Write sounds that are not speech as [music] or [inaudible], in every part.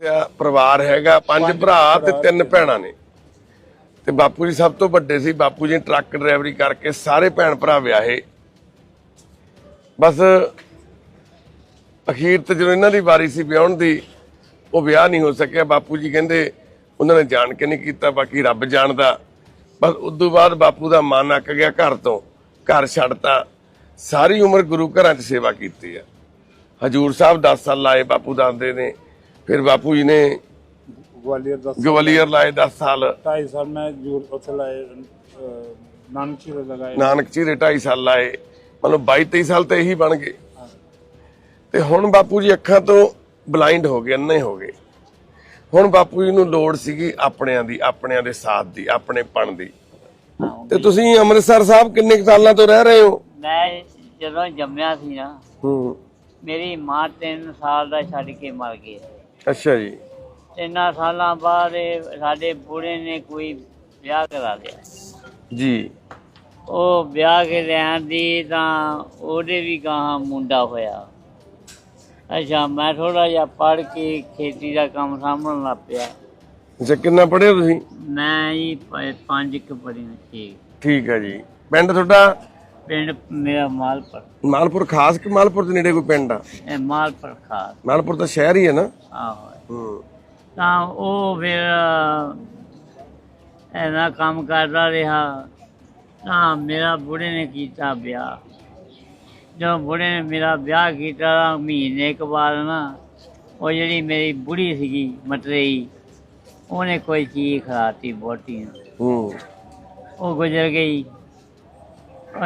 ਤੇ ਪਰਿਵਾਰ ਹੈਗਾ ਪੰਜ ਭਰਾ ਤੇ ਤਿੰਨ ਭੈਣਾਂ ਨੇ। ਤੇ ਬਾਪੂ ਜੀ ਸਭ ਤੋਂ ਵੱਡੇ ਸੀ ਬਾਪੂ ਜੀ ਟਰੱਕ ਡਰਾਈਵਰੀ ਕਰਕੇ ਸਾਰੇ ਭੈਣ ਭਰਾ ਵਿਆਹੇ। ਬਸ ਅਖੀਰ ਤੇ ਜਦੋਂ ਇਹਨਾਂ ਦੀ ਵਾਰੀ ਸੀ ਵਿਆਹਣ ਦੀ ਉਹ ਵਿਆਹ ਨਹੀਂ ਹੋ ਸਕਿਆ। ਬਾਪੂ ਜੀ ਕਹਿੰਦੇ ਉਹਨਾਂ ਨੇ ਜਾਣ ਕੇ ਨਹੀਂ ਕੀਤਾ ਬਾਕੀ ਰੱਬ ਜਾਣਦਾ। ਬਸ ਉਦੋਂ ਬਾਅਦ ਬਾਪੂ ਦਾ ਮਨ ਅੱਕ ਗਿਆ ਘਰ ਤੋਂ ਘਰ ਛੱਡਤਾ। ਸਾਰੀ ਉਮਰ ਗੁਰੂ ਘਰਾਂ 'ਚ ਸੇਵਾ ਕੀਤੀ ਆ। ਹਜੂਰ ਸਾਹਿਬ 10 ਸਾਲ ਲਾਏ ਬਾਪੂ ਦੱਸਦੇ ਨੇ। ਫਿਰ ਬਾਪੂ ਜੀ ਨੇ ਗਵਾਲੀਅਰ ਦਾ ਗਵਾਲੀਅਰ ਲਾਏ 10 ਸਾਲ। 2.5 ਸਾਲ ਮੈਂ ਜੂਰ ਉੱਥੇ ਲਾਏ ਨਾਨਕ ਚੀਰੇ ਲਗਾਏ। ਨਾਨਕ ਚੀਰੇ 2.5 ਸਾਲ ਲਾਏ। ਮਤਲਬ 22 23 ਸਾਲ ਤੇ ਇਹੀ ਬਣ ਗਏ। ਤੇ ਹੁਣ ਬਾਪੂ ਜੀ ਅੱਖਾਂ ਤੋਂ ਬਲਾਈਂਡ ਹੋ ਗਏ ਅੰਨੇ ਹੋ ਗਏ। ਹੁਣ ਬਾਪੂ ਜੀ ਨੂੰ ਲੋੜ ਸੀਗੀ ਆਪਣਿਆਂ ਦੀ ਆਪਣਿਆਂ ਦੇ ਸਾਥ ਦੀ ਆਪਣੇ ਪਣ ਦੀ। ਤੇ ਤੁਸੀਂ ਅੰਮ੍ਰਿਤਸਰ ਸਾਹਿਬ ਕਿੰਨੇ ਸਾਲਾਂ ਤੋਂ ਰਹਿ ਰਹੇ ਹੋ? ਮੈਂ ਜਦੋਂ ਜੰਮਿਆ ਸੀ ਨਾ ਹੂੰ। ਮੇਰੀ ਮਾਂ 3 ਸਾਲ ਦਾ ਛੱਡ ਕੇ ਮਰ ਗਈ। ਅੱਛਾ ਜੀ। ਤਿੰਨਾਂ ਸਾਲਾਂ ਬਾਅਦ ਇਹ ਸਾਡੇ ਬੁੜੇ ਨੇ ਕੋਈ ਵਿਆਹ ਕਰਾ ਲਿਆ। ਜੀ। ਉਹ ਵਿਆਹ ਕੇ ਲੈਣ ਦੀ ਤਾਂ ਉਹਦੇ ਵੀ ਗਾਂ ਮੁੰਡਾ ਹੋਇਆ। ਅੱਛਾ ਮੈਂ ਥੋੜਾ ਜਿਹਾ ਪੜ੍ਹ ਕੇ ਖੇਤੀ ਦਾ ਕੰਮ ਸਾਂਭਣ ਲੱਗ ਪਿਆ। ਅੱਛਾ ਕਿੰਨਾ ਪੜ੍ਹੇ ਹੋ ਤੁਸੀਂ? ਮੈਂ ਹੀ ਪੰਜ ਕੁ ਪੜ੍ਹੀ ਠੀਕ ਠੀਕ ਹੈ ਜੀ। ਪਿੰਡ ਤੁਹਾਡਾ? ਪਿੰਡ ਮੇਰਾ ਮਾਲਪੁਰ। ਮਾਲਪੁਰ ਖਾਸ ਕਿ ਮਾਲਪੁਰ ਦੇ ਨੇੜੇ ਕੋਈ ਪਿੰਡ ਆ? ਇਹ ਮਾਲਪੁਰ ਖਾਸ। ਮਾਲਪੁਰ ਤਾਂ ਸ਼ਹਿਰ ਹੀ ਹੈ ਨਾ? ਆਹੋ। ਹੂੰ। ਤਾਂ ਉਹ ਫਿਰ ਐਨਾ ਕੰਮ ਕਰਦਾ ਰਿਹਾ। ਤਾਂ ਮੇਰਾ ਬੁੜੇ ਨੇ ਕੀਤਾ ਵਿਆਹ। ਜਦੋਂ ਬੁੜੇ ਨੇ ਮੇਰਾ ਵਿਆਹ ਕੀਤਾ ਤਾਂ ਮਹੀਨੇ ਕੁ ਬਾਅਦ ਨਾ ਉਹ ਜਿਹੜੀ ਮੇਰੀ ਬੁੜੀ ਸੀਗੀ ਮਟਰੇਈ ਉਹਨੇ ਕੋਈ ਚੀਜ਼ ਖਰਾਤੀ ਬੋਟੀ ਨੂੰ। ਹੂੰ। ਉਹ ਗੁਜ਼ਰ ਗਈ।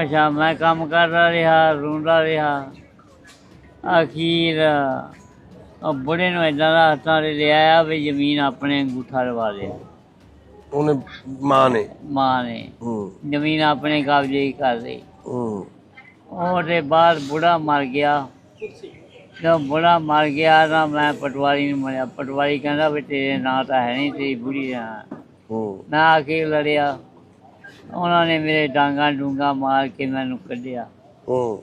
ਅੱਛਾ ਮੈਂ ਕੰਮ ਕਰਦਾ ਰਿਹਾ ਰੋਂਦਾ ਰਿਹਾ। ਅਖੀਰ ਉਹ ਬੁੜੇ ਨੂੰ ਇਦਾਂ ਦਾ ਹੱਥਾਂ 'ਤੇ ਲਿਆਇਆ ਵੀ ਜ਼ਮੀਨ ਆਪਣੇ ਅੰਗੂਠਾ ਲਵਾ ਲਿਆ ਉਹਨੇ ਮਾਂ ਨੇ? ਮਾਂ ਨੇ। ਹੂੰ। ਜ਼ਮੀਨ ਆਪਣੇ ਕਬਜ਼ੇ ਹੀ ਕਰ ਲਈ। ਹੂੰ। ਉਹਦੇ ਬਾਅਦ ਬੁੜਾ ਮਰ ਗਿਆ। ਜਦੋਂ ਬੁੜਾ ਮਰ ਗਿਆ ਤਾਂ ਮੈਂ ਪਟਵਾਰੀ ਨੂੰ ਮਿਲਿਆ। ਪਟਵਾਰੀ ਕਹਿੰਦਾ ਵੀ ਤੇਰੇ ਨਾਂ ਤਾਂ ਹੈ ਨਹੀਂ ਤੇਰੀ ਬੁੜੀ ਦਾ। ਹੂੰ। ਮੈਂ ਆ ਕੇ ਲੜਿਆ। ਉਹਨਾਂ ਨੇ ਮੇਰੇ ਡਾਂਗਾ ਡੂੰਗਾ ਮਾਰ ਕੇ ਮੈਨੂੰ ਕੱਢਿਆ। ਹੂੰ।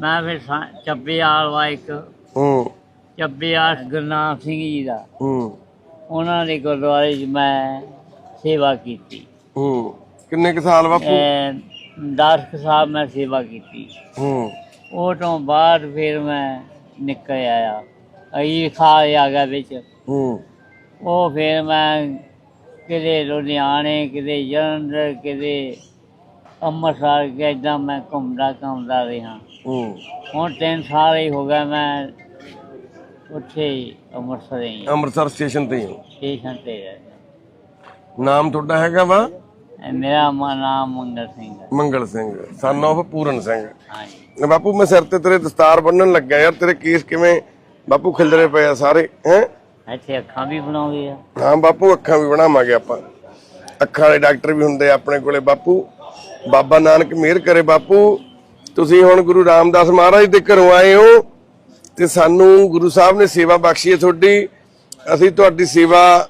ਮੈਂ ਫਿਰ ਸਾ- ਚੱਬੇ ਆਲਵਾ ਇੱਕ। ਹੂੰ। ਚੱਬੇ ਆਸ ਗੁਰਨਾਮ ਸਿੰਘ ਜੀ ਦਾ। ਹੂੰ। ਉਹਨਾਂ ਦੇ ਗੁਰਦੁਆਰੇ 'ਚ ਮੈਂ ਸੇਵਾ ਕੀਤੀ। ਹੂੰ। ਕਿੰਨੇ ਕੁ ਸਾਲ ਬਾਪੂ? 10 ਕੁ ਸਾਲ ਮੈਂ ਸੇਵਾ ਕੀਤੀ। ਹੂੰ। ਉਹ ਤੋਂ ਬਾਅਦ ਫਿਰ ਮੈਂ ਨਿਕਲ ਆਇਆ। ਅਈ ਖਾ ਆ ਗਿਆ ਵਿੱਚ। ਹੂੰ। ਉਹ ਫਿਰ ਮੈਂ ਕਿਤੇ ਲੁਧਿਆਣੇ ਕਿਤੇ ਜਲੰਧਰ ਕਿਤੇ ਅੰਮ੍ਰਿਤਸਰ ਕਿ ਏਦਾਂ ਮੈਂ ਘੁੰਮਦਾ ਘੁੰਮਦਾ ਰਿਹਾ। ਹੂੰ ਹੁਣ ਤਿੰਨ ਸਾਲ ਹੀ ਹੋ ਗਏ ਮੈਂ ਉੱਥੇ ਹੀ ਅੰਮ੍ਰਿਤਸਰ ਹੀ ਅੰਮ੍ਰਿਤਸਰ ਸਟੇਸ਼ਨ ਤੇ ਹੀ ਹੋ। ਸਟੇਸ਼ਨ ਤੇ ਰਹਿ ਨਾਮ ਤੁਹਾਡਾ ਹੈਗਾ ਵਾ? ਮੇਰਾ ਮਾ- ਨਾਮ ਮੰਗਲ ਸਿੰਘ ਹੈ। ਮੰਗਲ ਸਿੰਘ ਸਨ of ਪੂਰਨ ਸਿੰਘ। ਹਾਂਜੀ। ਬਾਪੂ ਮੈਂ ਸਿਰ ਤੇ ਤੇਰੇ ਦਸਤਾਰ ਬੰਨਣ ਲੱਗਾ ਯਾਰ ਤੇਰੇ ਕੇਸ ਕਿਵੇਂ ਬਾਪੂ ਖਿਲਰੇ ਪਏ ਆ ਸਾਰੇ ਹੈ? ਇੱਥੇ ਅੱਖਾਂ ਵੀ ਬਣਾਉਂਦੇ ਆ। ਹਾਂ, ਬਾਪੂ, ਅੱਖਾਂ ਵੀ ਬਣਾਵਾਂਗੇ ਆਪਾਂ। ਅੱਖਾਂ ਵਾਲੇ ਡਾਕਟਰ ਵੀ ਹੁੰਦੇ ਆ ਆਪਣੇ ਕੋਲੇ, ਬਾਪੂ। ਬਾਬਾ ਨਾਨਕ ਮਿਹਰ ਕਰੇ, ਬਾਪੂ। ਤੁਸੀਂ ਹੁਣ ਗੁਰੂ ਰਾਮਦਾਸ ਮਹਾਰਾਜ ਦੇ ਘਰੋਂ ਆਏ ਹੋ ਤੇ ਸਾਨੂੰ ਗੁਰੂ ਸਾਹਿਬ ਨੇ ਸੇਵਾ ਬਖਸ਼ੀ ਹੈ ਤੁਹਾਡੀ। ਅਸੀਂ ਤੁਹਾਡੀ ਸੇਵਾ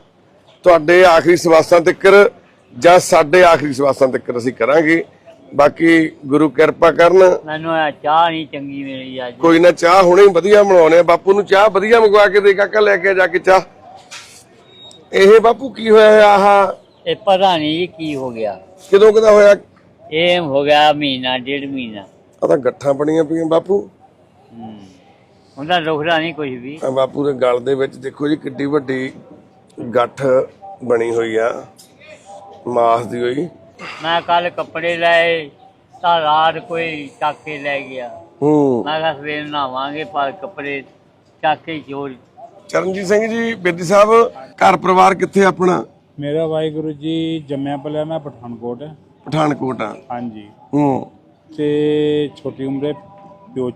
ਤੁਹਾਡੇ ਆਖਰੀ ਸਵਾਸਾਂ ਤੱਕ ਜਾਂ ਸਾਡੇ ਆਖਰੀ ਸਵਾਸਾਂ ਤੱਕ ਅਸੀਂ ਕਰਾਂਗੇ। ਬਾਕੀ ਗੁਰੂ ਕਿਰਪਾ ਕਰਨ। ਮੈਨੂੰ ਇਹ ਚਾਹ ਨਹੀਂ ਚੰਗੀ ਮਿਲੀ ਅੱਜ। ਕੋਈ ਨਾ ਚਾਹ ਹੁਣੇ ਹੀ ਵਧੀਆ ਬਣਾਉਣੇ ਆ। ਬਾਪੂ ਨੂੰ ਚਾਹ ਵਧੀਆ ਮੰਗਵਾ ਕੇ ਦੇ ਕਾਕਾ ਲੈ ਕੇ ਜਾ ਕੇ ਚਾਹ। ਇਹ ਬਾਪੂ ਕੀ ਹੋਇਆ ਆਹ। ਇਹ ਪਤਾ ਨਹੀਂ ਜੀ ਕੀ ਹੋ ਗਿਆ। ਕਦੋਂ ਕਦਾ ਹੋਇਆ? ਇਹ ਹੋ ਗਿਆ ਮਹੀਨਾ ਡੇਢ ਮਹੀਨਾ। ਆ ਤਾਂ ਗੱਠਾਂ ਬਣੀਆਂ ਪਈਆਂ ਬਾਪੂ। ਹੂੰ। ਉਹਦਾ ਨਹੀਂ ਕੁਝ ਵੀ। ਆ ਬਾਪੂ ਦੇ ਗਲ ਦੇ ਵਿੱਚ ਦੇਖੋ ਜੀ ਕਿੱਡੀ ਵੱਡੀ ਗੱਠ ਬਣੀ ਹੋਈ ਆ। ਮਾਸ ਦੀ ਹੋਈ। ਮੈਂ ਕੱਲ ਕੱਪੜੇ ਲਏ ਤਾਂ ਰਾਤ ਕੋਈ ਚੱਕ ਕੇ ਲੈ ਗਿਆ। ਹੂੰ। ਮੈਂ ਕਿਹਾ ਸਵੇਰ ਨਹਾਵਾਂਗੇ ਪਰ ਕੱਪੜੇ ਚੱਕ ਕੇ ਚੋਰ। ਚਰਨਜੀਤ ਸਿੰਘ ਜੀ ਬੇਦੀ ਸਾਹਿਬ ਘਰ ਪਰਿਵਾਰ ਕਿੱਥੇ ਆਪਣਾ? ਮੇਰਾ ਵਾਹਿਗੁਰੂ ਜੀ ਜੰਮਿਆ ਪਲਿਆ ਮੈਂ ਪਠਾਨਕੋਟ। ਪਠਾਨਕੋਟ ਆ। ਹਾਂਜੀ। ਹੂੰ। ਤੇ ਛੋਟੀ ਉਮਰੇ ਪਿਓ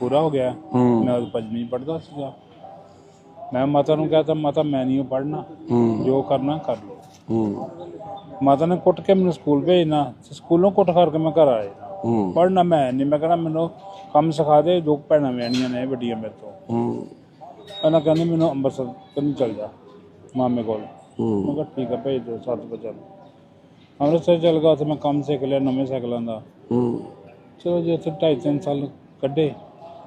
ਪੂਰਾ ਹੋ ਗਿਆ। ਹੂੰ। ਮੈਂ ਉਦੋਂ ਪੰਜਵੀਂ ਪੜਦਾ ਸੀਗਾ। ਮੈਂ ਮਾਤਾ ਨੂੰ ਕਹਤਾ ਮਾਤਾ ਮੈਂ ਨਹੀਂ ਪੜਨਾ ਹੂੰ। ਜੋ ਕਰਨਾ ਕਰ ਲਓ। ਹੂੰ। ਮਾਤਾ ਨੇ ਕੁੱਟ ਕੇ ਮੈਨੂੰ ਸਕੂਲ ਭੇਜਣਾ ਤੇ ਸਕੂਲੋਂ ਕੁੱਟ ਕਰਕੇ ਮੈਂ ਘਰ ਆਇਆ। ਹੂੰ। ਪੜਨਾ ਮੈਂ ਨਹੀਂ ਮੈਂ ਕਹਿੰਦਾ ਮੈਨੂੰ ਕੰਮ ਸਿਖਾ ਦੇ ਦੋ ਭੈਣਾਂ ਵਿਆਹਣੀਆਂ ਨੇ ਵੱਡੀਆਂ ਮੇਰੇ ਤੋਂ। ਹੂੰ। ਉਹਨਾਂ ਕਹਿੰਦੇ ਮੈਨੂੰ ਅੰਮ੍ਰਿਤਸਰ ਕੰਨੀ ਚੱਲ ਜਾ ਮਾਮੇ ਕੋਲ। ਹੂੰ। ਮੈਂ ਕਿਹਾ ਠੀਕ ਆ ਭੇਜ ਦਿਓ ਸੱਤ ਵਜੇ ਚੱਲ। ਅੰਮ੍ਰਿਤਸਰ ਚੱਲ ਗਿਆ ਉੱਥੇ ਮੈਂ ਕੰਮ ਸਿੱਖ ਲਿਆ ਨਵੇਂ ਸਾਈਕਲਾਂ ਦਾ। ਹੂੰ। ਚਲੋ ਜੀ ਉੱਥੇ ਢਾਈ ਤਿੰਨ ਸਾਲ ਕੱਢੇ।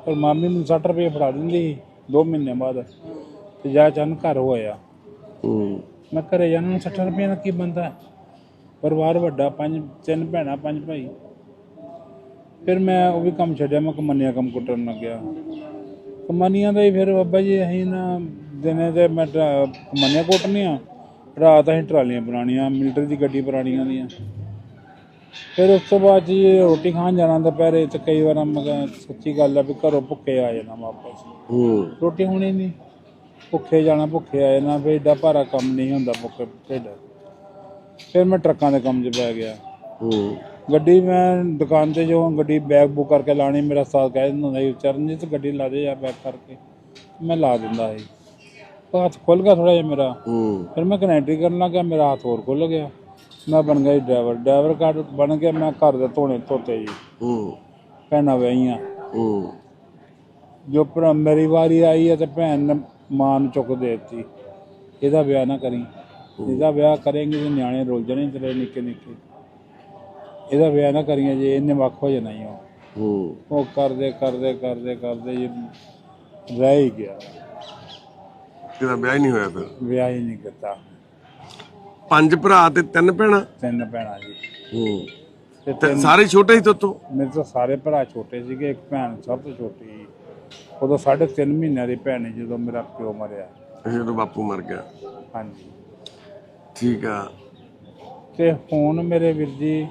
ਪਰ ਮਾਮੀ ਨੂੰ 60 ਰੁਪਏ ਫੜਾ ਦਿੰਦੀ 2 ਮਹੀਨੇ ਬਾਅਦ। ਤੇ ਜਾ ਚੰਨ ਘਰ ਹੋਇਆ ਹੂੰ। ਮੈਂ ਘਰੇ ਜਾਣ ਨੂੰ 60 ਰੁਪਏ ਨਾਲ ਕੀ ਬੰਦਾ ਪਰਿਵਾਰ ਵੱਡਾ ਪੰਜ ਤਿੰਨ ਭੈਣਾਂ ਪੰਜ ਭਾਈ। ਫਿਰ ਮੈਂ ਉਹ ਵੀ ਕੰਮ ਛੱਡਿਆ ਮੈਂ ਕਮਨੀਆਂ ਕੰਮ ਕੁੱਟਣ ਲੱਗਿਆ ਕਮਨੀਆਂ ਦਾ ਹੀ ਫਿਰ ਬਾਬਾ ਜੀ ਅਸੀਂ ਨਾ ਦਿਨੇ ਤੇ ਮੈਂ ਕਮਾਨੀਆਂ ਕੁੱਟਣੀਆਂ ਰਾਤ ਅਸੀਂ ਟਰਾਲੀਆਂ ਬਣਾਉਣੀਆਂ ਮਿਲਟਰੀ ਦੀ ਗੱਡੀ ਪੁਰਾਣੀਆਂ ਦੀਆਂ ਫਿਰ ਉਸ ਤੋਂ ਬਾਅਦ ਜੀ ਰੋਟੀ ਖਾਣ ਜਾਣਾ ਦੁਪਹਿਰੇ ਤੇ ਕਈ ਵਾਰ ਮੈਂ ਸੱਚੀ ਗੱਲ ਆ ਵੀ ਘਰੋਂ ਭੁੱਖੇ ਆ ਜਾਣਾ ਵਾਪਸ। ਹੂੰ। ਰੋਟੀ ਹੋਣੀ ਨਹੀਂ। ਭੁੱਖੇ ਜਾਣਾ ਭੁੱਖੇ ਆਏ ਨਾ ਵੀ ਏਡਾ ਭਾਰਾ ਕੰਮ ਨਹੀਂ ਹੁੰਦਾ ਭੁੱਖੇ ਢਿੱਡ ਫਿਰ ਮੈਂ ਟਰੱਕਾਂ ਦੇ ਕੰਮ 'ਚ ਪੈ ਗਿਆ। ਹੂੰ। ਗੱਡੀ ਮੈਂ ਦੁਕਾਨ ਤੇ ਜੋ ਗੱਡੀ ਬੈਗ ਬੁੱਕ ਕਰਕੇ ਲਾਣੀ ਮੇਰਾ ਸਾਥ ਕਹਿ ਦਿੰਦਾ ਹੁੰਦਾ ਸੀ ਚਰਨਜੀਤ ਗੱਡੀ ਲਾ ਦੇ ਆ ਬੈਗ ਕਰਕੇ। ਮੈਂ ਲਾ ਦਿੰਦਾ ਸੀ। ਉਹ ਹੱਥ ਖੁੱਲ ਗਿਆ ਥੋੜਾ ਜਿਹਾ ਮੇਰਾ। ਹੂੰ। ਫਿਰ ਮੈਂ ਕਨੈਕਟਰੀ ਕਰਨ ਲੱਗਾ ਮੇਰਾ ਹੱਥ ਹੋਰ ਖੁੱਲ ਗਿਆ। ਮੈਂ ਬਣ ਗਿਆ ਡਰਾਈਵਰ। ਡਰਾਈਵਰ ਕਾਰਡ ਬਣ ਗਿਆ ਮੈਂ ਘਰ ਦੇ ਧੋਣੇ ਧੋਤੇ ਜੀ। ਹੂੰ। ਭੈਣਾਂ ਵਹੀਆਂ ਹੂੰ। ਜੋ ਭਰਾ ਮੇਰੀ ਵਾਰੀ ਆਈ ਹੈ ਤੇ ਭੈਣ ਨੇ ਮਾਂ ਨੂੰ ਚੁੱਕ ਦੇ ਦਿੱਤੀ। ਇਹਦਾ ਵਿਆਹ ਨਾ ਕਰੀ। ਇਹਦਾ ਵਿਆਹ ਕਰੇਂਗੇ ਤੇ ਨਿਆਣੇ ਰੁੱਲ ਜਾਣੇ ਤੇਰੇ ਨਿੱਕੇ ਨਿੱਕੇ। ਇਹਦਾ ਵਿਆਹ ਨਾ ਕਰੀਏ ਜੇ ਇਹਨੇ ਵੱਖ ਹੋ ਜਾਣਾ ਹੀ ਉਹ ਹੂੰ। ਉਹ ਕਰਦੇ ਕਰਦੇ ਕਰਦੇ ਕਰਦੇ ਜੀ ਰਹਿ ਹੀ ਗਿਆ। ਤੇਰਾ ਵਿਆਹ ਹੀ ਨਹੀਂ ਹੋਇਆ ਫਿਰ? ਵਿਆਹ ਹੀ ਨਹੀਂ ਕੀਤਾ। ਪੰਜ ਭਰਾ ਤੇ ਤਿੰਨ ਭੈਣਾਂ? ਤਿੰਨ ਭੈਣਾਂ ਜੀ। ਹੂੰ। ਤੇ ਤੇ ਸਾਰੇ ਛੋਟੇ ਹੀ ਤੋਤੋਂ ਮੇਰੇ ਤੋਂ ਸਾਰੇ ਭਰਾ ਛੋਟੇ ਸੀਗੇ ਇੱਕ ਭੈਣ ਸਭ ਤੋਂ ਛੋਟੀ ਸੀ। ਉਦੋਂ ਸਾਢੇ ਤਿੰਨ ਮਹੀਨਿਆਂ ਦੀ ਭੈਣ ਸੀ ਜਦੋਂ ਮੇਰਾ ਪਿਓ ਮਰਿਆ। ਜਦੋਂ ਬਾਪੂ ਮਰ ਗਿਆ। ਹਾਂਜੀ। ਠੀਕ ਆ। ਤੇ ਹੁਣ ਮੇਰੇ ਵੀਰ ਜੀ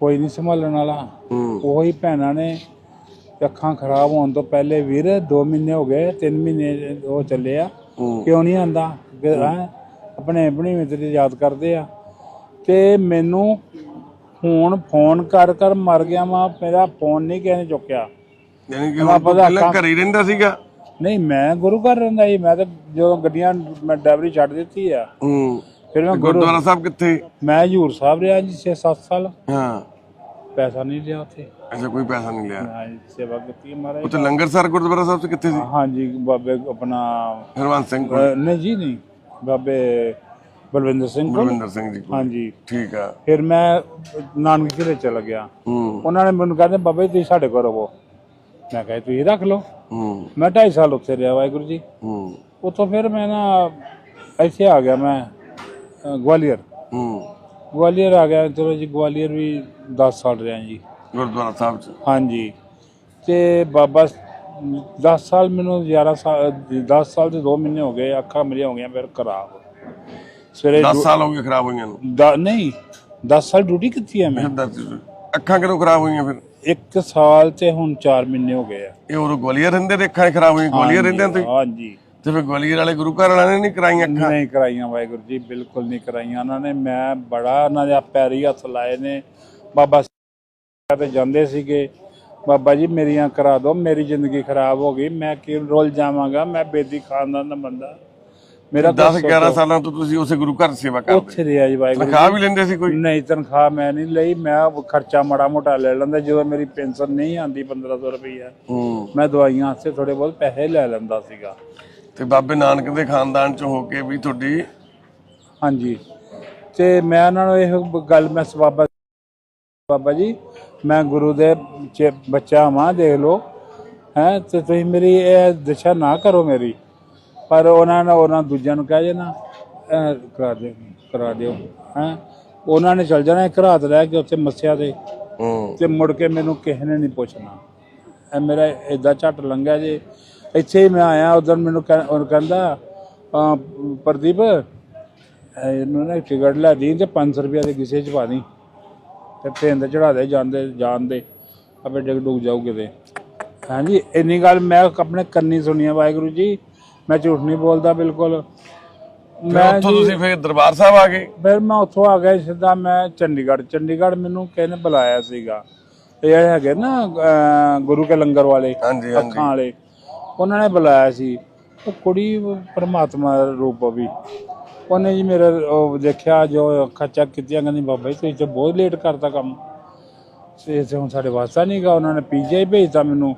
ਕੋਈ ਨਹੀਂ ਸੰਭਾਲਣ ਵਾਲਾ। ਹੂੰ। ਉਹੀ ਭੈਣਾਂ ਨੇ ਅੱਖਾਂ ਖਰਾਬ ਹੋਣ ਤੋਂ ਪਹਿਲੇ ਵੀਰ 2 ਮਹੀਨੇ ਹੋ ਗਏ 3 ਮਹੀਨੇ ਉਹ ਚੱਲੇ ਆ। ਹੂੰ। ਕਿਉਂ ਨਹੀਂ ਆਂਦਾ? ਆਪਣੇ ਆਪਣੀ ਮਿੱਤਰ ਯਾਦ ਕਰਦੇ ਆ। ਤੇ ਮੈਨੂੰ ਹੁਣ ਫੋਨ ਕਰ ਕਰ ਮਰ ਗਿਆ ਮੈਂ ਮੇਰਾ ਫੋਨ ਨਹੀਂ ਕਿਸੇ ਨੇ ਚੁੱਕਿਆ। ਯਾਨੀ ਕਿ ਉਹ ਪਹਿਲਾਂ ਘਰੇ ਹੀ ਰਹਿੰਦਾ ਸੀਗਾ। ਨਹੀਂ ਮੈਂ ਗੁਰੂ ਘਰ ਰਹਿੰਦਾ ਸੀ। ਮੈਂ ਤਾਂ ਜਦੋਂ ਗੱਡੀਆਂ ਮੈਂ ਡਰਾਈਵਰੀ ਛੱਡ ਦਿੱਤੀ ਆ। ਹੂੰ। ਫਿਰ ਮੈਂ ਤੇ ਗੁਰੂ ਗੁਰਦੁਆਰਾ ਸਾਹਿਬ ਕਿੱਥੇ? ਮੈਂ ਹਜੂਰ ਸਾਹਿਬ ਰਿਹਾ ਜੀ 6-7 ਸਾਲ। ਹਾਂ। ਪੈਸਾ ਨਹੀਂ ਲਿਆ ਉੱਥੇ। ਐਸਾ ਕੋਈ ਪੈਸਾ ਨਹੀਂ ਲਿਆ। ਮੈਂ ਸੇਵਾ ਕੀਤੀ ਮਹਾਰਾਜ। ਉੱਥੇ ਲੰਗਰਸਰ ਗੁਰਦੁਆਰਾ ਸਾਹਿਬ ਚ ਕਿੱਥੇ ਸੀ? ਹਾਂਜੀ ਬਾਬੇ ਆਪਣਾ ਹਰਵੰਤ ਸਿੰਘ ਕੋਲ। ਅਹ, ਨਹੀਂ ਜੀ ਨਹੀਂ। ਬਾਬੇ ਬਲਵਿੰਦਰ ਸਿੰਘ ਕੋਲ। ਬਲਵਿੰਦਰ ਸਿੰਘ ਜੀ ਕੋਲ। ਹਾਂਜੀ ਠੀਕ ਆ। ਫਿਰ ਮੈਂ ਨਾਨਕ ਘਰੇ ਚਲਾ ਗਿਆ। ਹੂੰ। ਉਹਨਾਂ ਨੇ ਮੈਨੂੰ ਕਹਿੰਦੇ ਬਾਬਾ ਜੀ ਤੁਸੀਂ ਸਾਡੇ ਕੋਲ ਰਹੋ। ਮੈਂ ਕਿਹਾ ਤੁਸੀਂ ਰੱਖ ਲਓ। ਹੂੰ। ਮੈਂ 2.5 ਸਾਲ ਉੱਥੇ ਰਿਹਾ ਵਾਹਿਗੁਰੂ ਜੀ। ਹੂੰ। ਉੱਥੋਂ ਫਿਰ ਮੈਂ ਨਾ ਇੱਥੇ ਆ ਗਿਆ ਮੈਂ ਗਵਾਲੀਅਰ। ਹੂੰ। ਗਵਾਲੀਅਰ ਆ ਗਿਆ ਚਲੋ ਜੀ ਗਵਾਲੀਅਰ ਵੀ 10 ਸਾਲ ਰਿਹਾ ਜੀ। ਗੁਰਦੁਆਰਾ ਸਾਹਿਬ ਚ। ਹਾਂਜੀ। ਤੇ ਬਾਬਾ 10 ਸਾਲ ਮੈਨੂੰ 11 ਸਾਲ 10 ਸਾਲ ਤੇ 2 ਮਹੀਨੇ ਹੋ ਗਏ ਅੱਖਾਂ ਮੇਰੀਆਂ ਹੋ ਗਈਆਂ ਫਿਰ ਖਰਾਬ। ਸਵੇਰੇ 10 ਸਾਲ ਹੋ ਗਏ ਖਰਾਬ ਹੋਈਆਂ ਨੂੰ? ਦ- ਨਹੀਂ 10 ਸਾਲ ਡਿਊਟੀ ਕੀਤੀ ਹੈ ਮੈਂ। ਫਿਰ ਦੱਸ ਦਿਓ। ਅੱਖਾਂ ਕਦੋਂ ਖਰਾਬ ਹੋਈਆਂ ਫਿਰ? ਇੱਕ ਸਾਲ ਤੇ ਹੁਣ 4 ਮਹੀਨੇ ਹੋ ਗਏ ਆ। ਇਹ ਉਦੋਂ ਗਵਾਲੀਅਰ ਰਹਿੰਦੇ ਤੇ ਅੱਖਾਂ ਖਰਾਬ ਹੋਈਆਂ ਗਵਾਲੀਅਰ ਰਹਿੰਦੇ ਤੁਸੀਂ? ਹਾਂਜੀ ਤੇ ਫਿਰ ਗਵਾਲੀਅਰ ਵਾਲੇ ਗੁਰੂ ਘਰ ਵਾਲਿਆਂ ਨੇ ਨਹੀਂ ਕਰਾਈਆਂ ਅੱਖਾਂ? ਨਹੀਂ ਕਰਾਈਆਂ ਵਾਹਿਗੁਰੂ ਜੀ ਬਿਲਕੁਲ ਨਹੀਂ ਕਰਾਈਆਂ। ਉਹਨਾਂ ਨੇ ਮੈਂ ਬੜਾ ਉਹਨਾਂ ਦੇ ਪੈਰੀ ਹੱਥ ਲਾਏ ਨੇ। ਬਾਬਾ ਤੇ ਜਾਂਦੇ ਸੀਗੇ। ਬਾਬਾ ਜੀ ਮੇਰੀਆਂ ਕਰਾ ਦਿਓ ਮੇਰੀ ਜ਼ਿੰਦਗੀ ਖਰਾਬ ਹੋ ਗਈ। ਮੈਂ ਕਿ ਰੋਲ ਜਾਵਾਂਗਾ? ਮੈਂ ਬੇਦੀ ਖਾਨਦਾਨ ਦਾ ਬੰਦਾ। ਮੇਰਾ 10 11 ਸਾਲਾਂ ਤੋਂ ਤੁਸੀਂ ਉਸੇ ਗੁਰੂ ਘਰ ਸੇਵਾ ਕਰਦੇ ਉੱਥੇ ਰਿਹਾ ਜੀ ਵਾਹਿਗੁਰੂ ਤਨਖਾਹ ਵੀ ਲੈਂਦੇ ਸੀ ਕੋਈ? ਨਹੀਂ ਤਨਖਾਹ ਮੈਂ ਨਹੀਂ ਲਈ। ਮੈਂ ਖਰਚਾ ਮਾੜਾ ਮੋਟਾ ਲੈ ਲੈਂਦਾ। ਜਦੋਂ ਮੇਰੀ ਪੈਨਸ਼ਨ ਨਹੀਂ ਆਂਦੀ 1500 ਰੁਪਈਆ ਮੈਂ ਦਵਾਈਆਂ ਵਾਸਤੇ ਥੋੜੇ ਬਹੁਤ ਪੈਸੇ ਲੈ ਲੈਂਦਾ ਸੀਗਾ। ਤੇ ਬਾਬੇ ਨਾਨਕ ਦੇ ਖਾਨਦਾਨ ਚ ਹੋ ਕੇ ਵੀ ਤੁਹਾਡੀ ਹਾਂਜੀ। ਤੇ ਮੈਂ ਉਹਨਾਂ ਨੂੰ ਇਹ ਗੱਲ ਮੈਂ ਬਾਬਾ ਬਾਬਾ ਜੀ ਮੈਂ ਗੁਰੂ ਦੇ ਬੱਚਾ ਹਾਂ ਦੇਖ ਲਓ। ਹੈ ਤੇ ਤੁਸੀਂ ਮੇਰੀ ਇਹ ਦਿਸ਼ਾ ਨਾ ਕਰੋ ਮੇਰੀ। ਪਰ ਉਹਨਾਂ ਨੇ ਉਹਨਾਂ ਦੂਜਿਆਂ ਨੂੰ ਕਹਿ ਇਹ ਕਰਾ ਦਿਓ ਕਰਾ ਦਿਓ। ਹੈ? ਉਹਨਾਂ ਨੇ ਚਲ ਜਾਣਾ ਇੱਕ ਰਾਤ ਰਹਿ ਕੇ ਉੱਥੇ ਮੱਸਿਆ ਤੇ। ਹੂੰ। ਤੇ ਮੁੜ ਕੇ ਮੈਨੂੰ ਕਿਸੇ ਨੇ ਨਹੀਂ ਪੁੱਛਣਾ। ਇਹ ਮੇਰਾ ਏਦਾਂ ਝੱਟ ਲੰਘਿਆ ਜੇ। ਇੱਥੇ ਹੀ ਮੈਂ ਆਇਆ ਉਦੋਂ ਮੈਨੂੰ ਕਹਿ- ਉਹ ਕਹਿੰਦਾ ਅਹ, ਪ੍ਰਦੀਪ ਇਹ ਇਹਨੂੰ ਨਾ ਟਿਕਟ ਲੈ ਦੀ ਤੇ 500 ਰੁਪਏ ਦੇ ਕਿਸੇ ਚ ਪਾ ਦੀ। ਤੇ ਤੇ ਚੜਾ ਦੇ ਜਾਂਦੇ ਜਾਣ ਦੇ। ਆਪੇ ਡਿੱਗ ਡੁੱਗ ਜਾਊ ਕਿਤੇ। ਹਾਂਜੀ ਇੰਨੀ ਗੱਲ ਮੈਂ ਆਪਣੇ ਕੰਨੀ ਸੁਣੀ ਆ ਵਾਹਿਗੁਰੂ ਜੀ। ਮੈਂ ਝੂਠ ਨਹੀਂ ਬੋਲਦਾ ਬਿਲਕੁਲ। ਮੈਂ ਉੱਥੋਂ ਤੁਸੀਂ ਫਿਰ ਦਰਬਾਰ ਸਾਹਿਬ ਆ ਗਏ? ਫਿਰ ਮੈਂ ਉੱਥੋਂ ਆ ਗਿਆ ਸਿੱਧਾ ਮੈਂ ਚੰਡੀਗੜ੍ਹ। ਚੰਡੀਗੜ੍ਹ ਮੈਨੂੰ ਕਿਸੇ ਨੇ ਬੁਲਾਇਆ ਸੀਗਾ। ਇਹ ਹੈਗੇ ਨਾ ਗੁਰੂ ਕੇ ਲੰਗਰ ਵਾਲੇ ਹਾਂਜੀ ਹਾਂਜੀ। ਅੱਖਾਂ ਵਾਲੇ। ਉਹਨਾਂ ਨੇ ਬੁਲਾਇਆ ਸੀ। ਉਹ ਕੁੜੀ ਪਰਮਾਤਮਾ ਦਾ ਰੂਪ ਵੀ। ਉਹਨੇ ਜੀ ਮੇਰਾ ਉਹ ਦੇਖਿਆ ਜੋ ਅੱਖਾਂ ਚੈੱਕ ਕੀਤੀਆਂ ਕਹਿੰਦੀ ਬਾਬਾ ਜੀ ਤੁਸੀਂ ਤਾਂ ਬਹੁਤ ਲੇਟ ਕਰਤਾ ਕੰਮ। ਤੇ ਹੁਣ ਸਾਡੇ ਵਾਸਤਾ ਨਹੀਂਗਾ ਉਹਨਾਂ ਨੇ ਪੀਜੀਆਈ ਭੇਜਤਾ ਮੈਨੂੰ।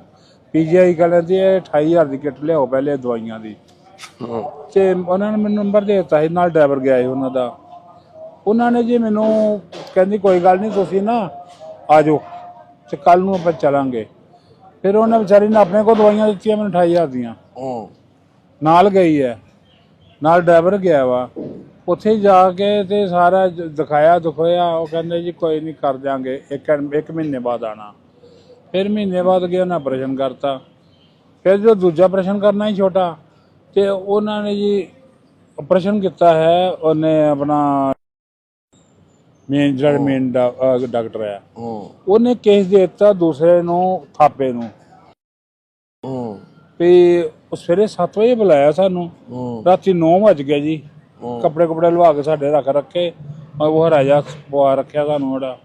ਪੀਜੀਆਈ ਕਹਿੰਦੇ ਇਹ 28000 ਦੀ ਕਿੱਟ ਲਿਆਓ ਪਹਿਲੇ ਦਵਾਈਆਂ ਦੀ। ਤੇ ਉਹਨਾਂ ਨੇ ਮੈਨੂੰ ਨੰਬਰ ਦੇ ਦਿੱਤਾ ਸੀ ਨਾਲ ਡਰਾਈਵਰ ਗਿਆ ਸੀ ਉਹਨਾਂ ਦਾ। ਉਹਨਾਂ ਨੇ ਜੀ ਮੈਨੂੰ ਕਹਿੰਦੀ ਕੋਈ ਗੱਲ ਨਹੀਂ ਤੁਸੀਂ ਨਾ ਆ ਜਾਓ ਤੇ ਕੱਲ ਨੂੰ ਆਪਾਂ ਚੱਲਾਂਗੇ। ਫਿਰ ਉਹਨੇ ਵਿਚਾਰੀ ਨੇ ਆਪਣੇ ਕੋਲ ਦਵਾਈਆਂ ਦਿੱਤੀਆਂ ਮੈਨੂੰ 28000 ਦੀਆਂ। ਹੂੰ। ਨਾਲ ਗਈ ਹੈ। ਨਾਲ ਡਰਾਈਵਰ ਗਿਆ ਵਾ। ਉੱਥੇ ਜਾ ਕੇ ਤੇ ਸਾਰਾ ਦਿਖਾਇਆ ਦਿਖਾਇਆ। ਉਹ ਕਹਿੰਦੇ ਜੀ ਕੋਈ ਨਹੀਂ ਕਰ ਦਿਆਂਗੇ। ਇੱਕ ਇੱਕ ਮਹੀਨੇ ਬਾਅਦ ਆਣਾ ਫਿਰ ਮਹੀਨੇ ਬਾਅਦ ਗਿਆ ਉਹਨਾਂ ਆਪਰੇਸ਼ਨ ਕਰਤਾ। ਫਿਰ ਜੋ ਦੂਜਾ ਆਪਰੇਸ਼ਨ ਕਰਨਾ ਹੀ ਛੋਟਾ ਤੇ ਉਹਨਾਂ ਨੇ ਜੀ ਆਪਰੇਸ਼ਨ ਕੀਤਾ ਹੈ ਉਹਨੇ ਆਪਣਾ ਮੇਨ ਜਿਹੜਾ ਮੇਨ ਡਾਕਟਰ ਹੈ। ਉਹਨੇ ਕੇਸ ਦੇ ਦਿੱਤਾ ਦੂਸਰੇ ਨੂੰ ਥਾਪੇ ਨੂੰ। ਹੂੰ। ਤੇ ਉਹ ਸਵੇਰੇ 7 ਵਜੇ ਬੁਲਾਇਆ ਸਾਨੂੰ। ਰਾਤੀ 9 ਵਜ ਗਏ ਜੀ। ਕੱਪੜੇ ਕੁਪੜੇ ਲਵਾ ਕੇ ਸਾਡੇ ਰੱਖ ਰੱਖੇ ਉਹ ਰਾਜਾ ਪਵਾ ਰੱਖਿਆ ਸਾਨੂੰ ਉਹਦਾ।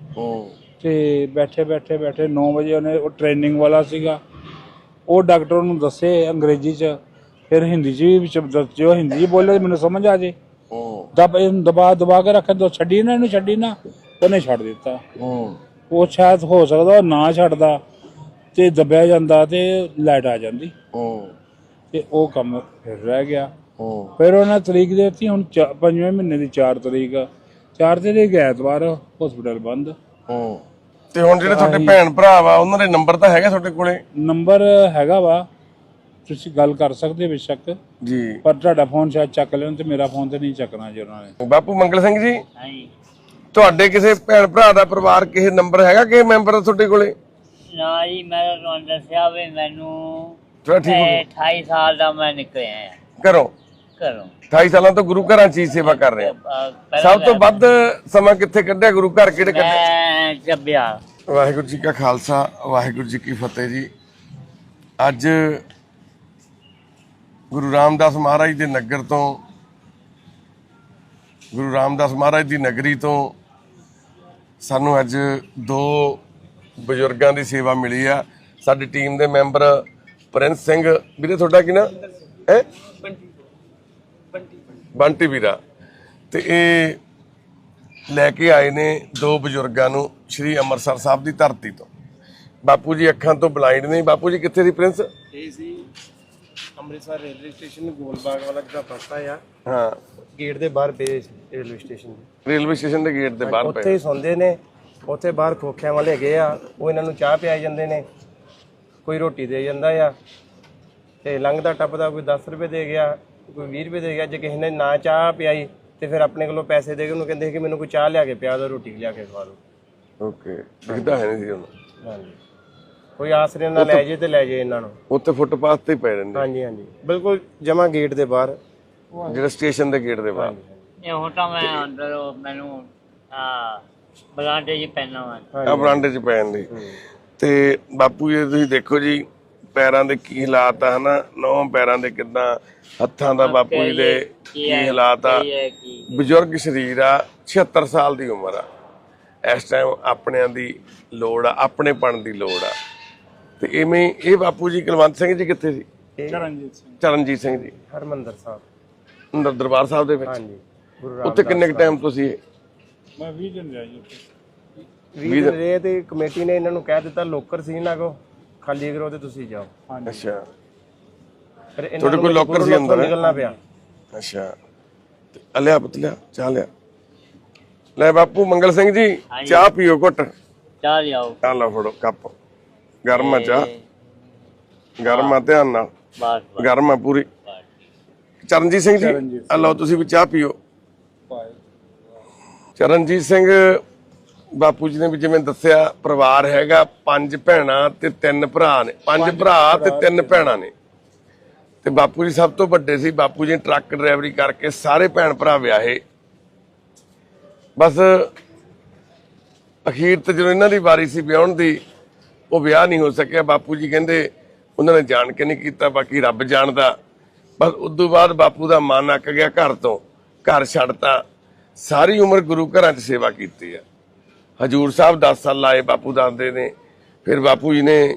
ਤੇ ਬੈਠੇ ਬੈਠੇ ਬੈਠੇ 9 ਵਜੇ ਉਹਨੇ ਉਹ ਟ੍ਰੇਨਿੰਗ ਵਾਲਾ ਸੀਗਾ। ਉਹ ਡਾਕਟਰ ਨੂੰ ਦੱਸੇ ਅੰਗਰੇਜ਼ੀ ਚ ਫਿਰ ਹਿੰਦੀ ਚ ਵੀ ਵਿੱਚ ਦੱਸ- ਜੋ ਹਿੰਦੀ ਚ ਬੋਲੇ ਮੈਨੂੰ ਸਮਝ ਆ ਜੇ। ਦਬ ਇਹਨੂੰ ਦਬਾ ਦਬਾ ਕੇ ਰੱਖੇ ਦੋ ਛੱਡੀ ਨਾ ਇਹਨੂੰ ਛੱਡੀ ਨਾ ਉਹਨੇ ਛੱਡ ਦਿੱਤਾ। ਉਹ ਸ਼ਾਇਦ ਹੋ ਸਕਦਾ ਉਹ ਨਾ ਛੱਡਦਾ ਤੇ ਦਬਿਆ ਜਾਂਦਾ ਤੇ ਲਾਈਟ ਆ ਜਾਂਦੀ। ਤੇ ਉਹ ਕੰਮ ਫਿਰ ਰਹਿ ਗਿਆ। ਫਿਰ ਉਹਨਾਂ ਤਰੀਕ ਦੇ ਦਿੱਤੀ ਹੁਣ ਚਾ- ਪੰਜਵੇਂ ਮਹੀਨੇ ਦੀ 4 ਤਰੀਕ। 4 ਤਰੀਕ ਐਤਵਾਰ ਹਸਪੀਟਲ ਬੰਦ। ਹੂੰ। ਤੇ ਹੁਣ ਜਿਹੜੇ ਤੁਹਾਡੇ ਭੈਣ ਭਰਾ ਵਾ ਉਹਨਾਂ ਦੇ ਨੰਬਰ ਤਾਂ ਹੈਗੇ ਤੁਹਾਡੇ ਕੋਲੇ? ਨੰਬਰ ਹੈਗਾ ਵਾ। ਤੁਸੀਂ ਗੱਲ ਕਰ ਸਕਦੇ ਬੇਸ਼ੱਕ। ਜੀ। ਪਰ ਤੁਹਾਡਾ ਫੋਨ ਸ਼ਾਇਦ ਚੱਕ ਲੈਣ ਤੇ ਮੇਰਾ ਫੋਨ ਤੇ ਨਹੀਂ ਚੱਕਣਾ ਜੀ ਉਹਨਾਂ ਨੇ। ਬਾਪੂ ਮੰਗਲ ਸਿੰਘ ਜੀ? ਹਾਂਜੀ ਤੁਹਾਡੇ ਕਿਸੇ ਭੈਣ ਭਰਾ ਦਾ ਪਰਿਵਾਰ ਕਿਸੇ ਨੰਬਰ ਹੈਗਾ ਕਿ ਮੈਂਬਰ ਦਾ ਤੁਹਾਡੇ ਕੋਲੇ? ਨਾ ਜੀ ਮੈਂ ਤਾਂ ਤੁਹਾਨੂੰ ਦੱਸਿਆ ਵੀ ਮੈਨੂੰ ਚਲੋ ਠੀਕ ਹੋ ਇਹ 28 ਸਾਲ ਦਾ ਮੈਂ ਨਿਕਲਿਆ ਕਰੋ ਘਰੋਂ। 28 ਸਾਲਾਂ ਤੋਂ ਗੁਰੂ ਘਰਾਂ 'ਚ ਹੀ ਸੇਵਾ ਕਰ ਰਹੇ। ਹੋ ਅਹ ਪਹਿਲਾਂ ਸਭ ਤੋਂ ਵੱਧ ਸਮਾਂ ਕਿੱਥੇ ਕੱਢਿਆ ਗੁਰੂ ਘਰ ਕਿਹੜੇ ਕੱਢੇ ਮੈਂ ਚੱਬਿਆ ਵਾਹਿਗੁਰੂ ਜੀ ਕਾ ਖਾਲਸਾ ਵਾਹਿਗੁਰੂ ਜੀ ਕੀ ਫਤਿਹ ਜੀ। ਅੱਜ ਗੁਰੂ ਰਾਮਦਾਸ ਮਹਾਰਾਜ ਦੇ ਨਗਰ ਤੋਂ ਗੁਰੂ ਰਾਮਦਾਸ ਮਹਾਰਾਜ ਦੀ ਨਗਰੀ ਤੋਂ ਸਾਨੂੰ ਅੱਜ ਦੋ ਬਜ਼ੁਰਗਾਂ ਦੀ ਸੇਵਾ ਮਿਲੀ ਆ। ਸਾਡੀ ਟੀਮ ਦੇ ਮੈਂਬਰ ਪ੍ਰਿੰਸ ਸਿੰਘ ਵੀਰੇ ਤੁਹਾਡਾ ਕੀ ਨਾਂ? ਹੈ? ਬੰਟੀ ਵੀਰਾ ਤੇ ਇਹ ਲੈ ਕੇ ਆਏ ਨੇ ਦੋ ਬਜ਼ੁਰਗਾਂ ਨੂੰ ਸ੍ਰੀ ਅੰਮ੍ਰਿਤਸਰ ਸਾਹਿਬ ਦੀ ਧਰਤੀ ਤੋਂ। ਬਾਪੂ ਜੀ ਅੱਖਾਂ ਤੋਂ ਬਲਾਈਂਡ ਨੇ। ਬਾਪੂ ਜੀ ਕਿੱਥੇ ਸੀ ਪ੍ਰਿੰਸ? ਇਹ ਸੀ ਅੰਮ੍ਰਿਤਸਰ ਰੇਲਵੇ ਸਟੇਸ਼ਨ ਗੋਲਬਾਗ ਵਾਲਾ ਜਿਹੜਾ ਪਰਤਾ ਆ। ਹਾਂ। ਗੇਟ ਦੇ ਬਾਹਰ ਪਏ ਸੀ ਰੇਲਵੇ ਸਟੇਸ਼ਨ। ਦੇ ਰੇਲਵੇ ਸਟੇਸ਼ਨ ਦੇ ਗੇਟ ਦੇ ਬਾਹਰ ਉੱਥੇ ਪਏ ਹੀ ਸੌਂਦੇ ਨੇ। ਉੱਥੇ ਬਾਹਰ ਖੋਖਿਆਂ ਵਾਲੇ ਹੈਗੇ ਆ। ਉਹ ਇਹਨਾਂ ਨੂੰ ਚਾਹ ਪਿਆਈ ਜਾਂਦੇ ਨੇ। ਕੋਈ ਰੋਟੀ ਦੇ ਜਾਂਦਾ ਆ। ਤੇ ਲੰਘਦਾ ਟੱਪਦਾ ਕੋਈ 10 ਰੁਪਏ ਦੇ ਗਿਆ। ਕੋਈ 20 ਰੁਪਏ ਦੇ ਗਿਆ ਜੇ ਕਿਸੇ ਨੇ ਨਾ ਚਾਹ ਪਿਆਈ ਤੇ ਫਿਰ ਆਪਣੇ ਕੋਲੋਂ ਪੈਸੇ ਦੇ ਕੇ ਉਹਨੂੰ ਕਹਿੰਦੇ ਕਿ ਮੈਨੂੰ ਕੋਈ ਚਾਹ ਲਿਆ ਕੇ ਪਿਆ ਦਿਓ ਰੋਟੀ ਲਿਆ ਕੇ ਖਵਾ ਦਿਓ ਓਕੇ। ਦਿਖਦਾ ਹੈ ਨਹੀਂ ਸੀ ਉਹਨੂੰ। ਹਾਂਜੀ। ਕੋਈ ਆਸਰੇ ਨਾਲ ਲੈ ਜੇ ਤੇ ਲੈ ਜੇ ਇਹਨਾਂ ਨੂੰ। ਉੱਥੇ ਫੁੱਟਪਾਥ ਤੇ ਹੀ ਪਏ ਰਹਿੰਦੇ। ਹਾਂਜੀ ਹਾਂਜੀ। ਬਿਲਕੁਲ ਜਮਾ ਗੇਟ ਦੇ ਬਾਹਰ। ਜਿਹੜਾ ਸਟੇਸ਼ਨ ਦੇ ਗੇਟ ਦੇ ਬਾਹਰ। ਇਹ ਹੁਣ ਤਾਂ ਮੈਂ ਅੰਦਰ ਉਹ ਮੈਨੂੰ ਆ ਬਲਾਂਡੇ ਜੀ ਪੈਣਾ ਵਾ। ਆ ਬਰਾਂਡੇ 'ਚ ਪੈ ਜਾਂਦੀ ਤੇ ਬਾਪੂ ਜੀ ਤੁਸੀਂ ਦੇਖੋ ਜੀ ਪੈਰਾਂ ਦੇ ਕੀ ਹਾਲਾਤ ਆ ਹਨਾ? ਨੌ ਪੈਰਾਂ ਦੇ ਕਿਦਾਂ? ਹੱਥਾਂ ਦਾ ਬਾਪੂ ਜੀ ਦੇ ਕੀ ਹਾਲਾਤ ਆ? ਬਜ਼ੁਰਗ ਸਰੀਰ ਆ 76 ਸਾਲ ਦੀ ਉਮਰ ਆ। ਇਸ ਟਾਈਮ ਆਪਣਿਆਂ ਦੀ ਲੋੜ ਆ ਆਪਣੇਪਣ ਦੀ ਲੋੜ ਆ। ਤੇ ਇਵੇਂ ਇਹ ਬਾਪੂ ਜੀ ਕੁਲਵੰਤ ਸਿੰਘ ਜੀ ਕਿੱਥੇ ਸੀ? ਚਰਨਜੀਤ ਸਿੰਘ। ਚਰਨਜੀਤ ਸਿੰਘ ਜੀ। ਹਰਮੰਦਰ ਸਾਹਿਬ। ਅੰਦਰ ਦਰਬਾਰ ਸਾਹਿਬ ਦੇ ਵਿੱਚ? ਹਾਂਜੀ ਉੱਥੇ ਕਿੰਨੇ ਕੁ ਟਾਈਮ ਤੁਸੀਂ ਮੈਂ 20 ਦਿਨ ਰਿਹਾ ਜੀ ਉੱਥੇ। ਵੀ ਰਹੇ ਤੇ ਕਮੇਟੀ ਨੇ ਇਹਨਾਂ ਨੂੰ ਕਹਿ ਦਿੱਤਾ ਲੋਕਰ ਸੀ ਨਾ ਕੋ ਖਾਲੀ ਕਰੋ ਤੇ ਤੁਸੀਂ ਜਾਓ। ਅੱਛਾ। ਫਿਰ ਇਹਨਾਂ ਤੁਹਾਡੇ ਕੋਲ ਨੂੰ locker ਸੀ ਅੰਦਰ, ਨਿਕਲਣਾ ਪਿਆ। ਅੱਛਾ। ਤੇ ਅਲਿਆ ਪੁੱਤਲਿਆ ਚਾਹ ਲਿਆ। ਲੈ ਬਾਪੂ ਮੰਗਲ ਸਿੰਘ ਜੀ ਚਾਹ ਪੀਓ ਘੁੱਟ। ਚਾਹ ਲਿਆਓ। ਆ ਲਓ ਫੜੋ ਕੱਪ। ਗਰਮ ਆ ਚਾਹ। ਗਰਮ ਆ ਧਿਆਨ ਨਾਲ। ਬਸ ਬਸ। ਗਰਮ ਆ ਪੂਰੀ। ਚਰਨਜੀਤ ਸਿੰਘ ਜੀ ਆ ਲਓ ਤੁਸੀਂ ਵੀ ਚਾਹ ਪੀਓ। ਚਰਨਜੀਤ ਸਿੰਘ ਬਾਪੂ ਜੀ ਨੇ ਵੀ ਜਿਵੇਂ ਦੱਸਿਆ ਪਰਿਵਾਰ ਹੈਗਾ ਪੰਜ ਭੈਣਾਂ ਤੇ ਤਿੰਨ ਭਰਾ ਨੇ। ਪੰਜ ਭਰਾ ਤੇ ਤਿੰਨ ਭੈਣਾਂ ਨੇ। ਤੇ ਬਾਪੂ ਜੀ ਸਭ ਤੋਂ ਵੱਡੇ ਸੀ। ਬਾਪੂ ਜੀ ਟਰੱਕ ਡਰਾਈਵਰੀ ਕਰਕੇ ਸਾਰੇ ਭੈਣ ਭਰਾ ਵਿਆਹੇ। ਬਸ ਅਖੀਰ ਤੇ ਜਦੋਂ ਇਹਨਾਂ ਦੀ ਵਾਰੀ ਸੀ ਵਿਆਹਣ ਦੀ ਉਹ ਵਿਆਹ ਨਹੀਂ ਹੋ ਸਕਿਆ। ਬਾਪੂ ਜੀ ਕਹਿੰਦੇ ਉਹਨਾਂ ਨੇ ਜਾਣ ਕੇ ਨਹੀਂ ਕੀਤਾ ਬਾਕੀ ਰੱਬ ਜਾਣਦਾ। ਬਸ ਉਦੋਂ ਬਾਅਦ ਬਾਪੂ ਦਾ ਮਨ ਅੱਕ ਗਿਆ ਘਰ ਤੋਂ। ਘਰ ਛੱਡਤਾ। ਸਾਰੀ ਉਮਰ ਗੁਰੂ ਘਰਾਂ 'ਚ ਸੇਵਾ ਕੀਤੀ ਆ। ਹਜੂਰ ਸਾਹਿਬ 10 ਸਾਲ ਲਾਏ ਬਾਪੂ ਦੱਸਦੇ ਨੇ। ਫਿਰ ਬਾਪੂ ਜੀ ਨੇ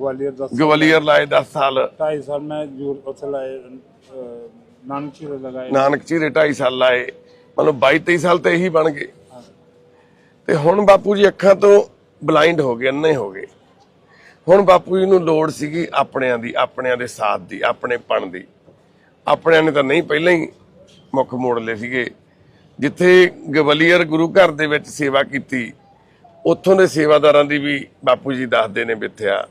ਗਵਾਲੀਅਰ ਦਾ ਗਵਾਲੀਅਰ ਲਾਏ 10 ਸਾਲ। 2.5 ਸਾਲ ਮੈਂ ਜੂਰ ਉੱਥੇ ਲਾਏ ਨਾਨਕ ਚੀਰੇ ਲਗਾਏ। ਨਾਨਕ ਚੀਰੇ 2.5 ਸਾਲ ਲਾਏ। ਮਤਲਬ 22 23 ਸਾਲ ਤੇ ਇਹੀ ਬਣ ਗਏ। ਤੇ ਹੁਣ ਬਾਪੂ ਜੀ ਅੱਖਾਂ ਤੋਂ ਬਲਾਈਂਡ ਹੋ ਗਏ ਅੰਨੇ ਹੋ ਗਏ। ਹੁਣ ਬਾਪੂ ਜੀ ਨੂੰ ਲੋੜ ਸੀਗੀ ਆਪਣਿਆਂ ਦੀ ਆਪਣਿਆਂ ਦੇ ਸਾਥ ਦੀ ਆਪਣੇ ਪਣ ਦੀ। ਆਪਣਿਆਂ ਨੇ ਤਾਂ ਨਹੀਂ ਪਹਿਲਾਂ ਹੀ ਮੁੱਖ ਮੋੜ ਲਏ ਸੀਗੇ। ਜਿੱਥੇ ਗਵਲੀਅਰ ਗੁਰੂ ਘਰ ਦੇ ਵਿੱਚ ਸੇਵਾ ਕੀਤੀ, ਉੱਥੋਂ ਦੇ ਸੇਵਾਦਾਰਾਂ ਦੀ ਵੀ ਬਾਪੂ ਜੀ ਦੱਸਦੇ ਨੇ ਮਿੱਥਿਆ।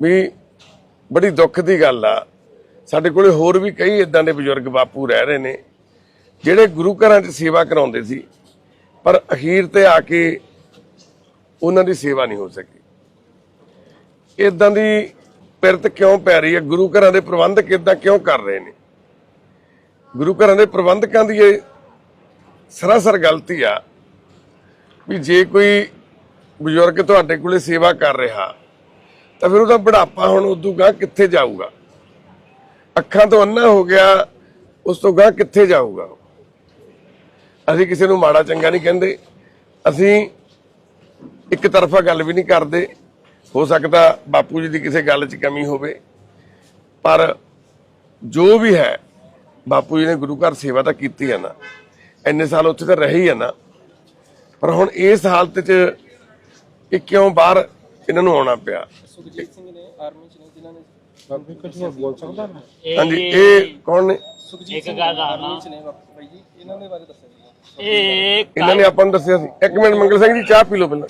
ਵੀ ਬੜੀ ਦੁੱਖ ਦੀ ਗੱਲ ਆ। ਸਾਡੇ ਕੋਲੇ ਹੋਰ ਵੀ ਕਈ ਇਦਾਂ ਦੇ ਬਜ਼ੁਰਗ ਬਾਪੂ ਰਹਿ ਰਹੇ ਨੇ, ਜਿਹੜੇ ਗੁਰੂ ਘਰਾਂ 'ਚ ਸੇਵਾ ਕਰਾਉਂਦੇ ਸੀ, ਪਰ ਅਖੀਰ ਤੇ ਆ ਕੇ ਉਹਨਾਂ ਦੀ ਸੇਵਾ ਨਹੀਂ ਹੋ ਸਕੀ। ਇਦਾਂ ਦੀ ਪਿਰਤ ਕਿਉਂ ਪੈ ਰਹੀ ਹੈ ਗੁਰੂ ਘਰਾਂ ਦੇ ਪ੍ਰਬੰਧਕ ਇਦਾਂ ਕਿਉਂ ਕਰ ਰਹੇ ਨੇ? ਗੁਰੂ ਘਰਾਂ ਦੇ ਪ੍ਰਬੰਧਕਾਂ ਦੀ ਇਹ ਸਰਾਸਰ ਗਲਤੀ ਆ ਵੀ ਜੇ ਕੋਈ ਬਜ਼ੁਰਗ ਤੁਹਾਡੇ ਕੋਲੇ ਸੇਵਾ ਕਰ ਰਿਹਾ, ਤਾਂ ਫਿਰ ਉਹਦਾ ਬੁਢਾਪਾ ਹੁਣ ਉਦੋਂ ਗਾਂ ਕਿੱਥੇ ਜਾਊਗਾ? ਅੱਖਾਂ ਤੋਂ ਅੰਨਾ ਹੋ ਗਿਆ, ਉਸ ਤੋਂ ਗਾਂ ਕਿੱਥੇ ਜਾਊਗਾ ਅਸੀਂ ਕਿਸੇ ਨੂੰ ਮਾੜਾ ਚੰਗਾ ਨਹੀਂ ਕਹਿੰਦੇ, ਅਸੀਂ ਇੱਕ ਤਰਫਾ ਗੱਲ ਵੀ ਨਹੀਂ ਕਰਦੇ, ਹੋ ਸਕਦਾ ਬਾਪੂ ਜੀ ਦੀ ਕਿਸੇ ਗੱਲ 'ਚ ਕਮੀ ਹੋਵੇ, ਪਰ ਜੋ ਵੀ ਹੈ, ਬਾਪੂ ਜੀ ਨੇ ਗੁਰੂ ਘਰ ਸੇਵਾ ਤਾਂ ਕੀਤੀ ਹੈ ਨਾ। ਇੰਨੇ ਸਾਲ ਉੱਥੇ ਤਾਂ ਰਹੇ ਹੀ ਹੈ ਨਾ। ਪਰ ਹੁਣ ਇਸ ਹਾਲਤ 'ਚ ਇਹ ਕਿਉਂ ਬਾਹਰ ਇਹਨਾਂ ਨੂੰ ਆਉਣਾ ਪਿਆ? ਬਾਕੀ ਕੁਝ ਹੋਰ ਬੋਲ ਸਕਦਾ ਮੈਂ ਹਾਂਜੀ ਇਹ ਕੌਣ ਨੇ? ਇੱਕ ਗੱਲ ਆ ਨਾ ਇਹ ਇਹਨਾਂ ਨੇ ਆਪਾਂ ਨੂੰ ਦੱਸਿਆ ਸੀ। ਇੱਕ ਮਿੰਟ ਮੰਗਲ ਸਿੰਘ ਜੀ ਚਾਹ ਪੀ ਲਓ ਪਹਿਲਾਂ।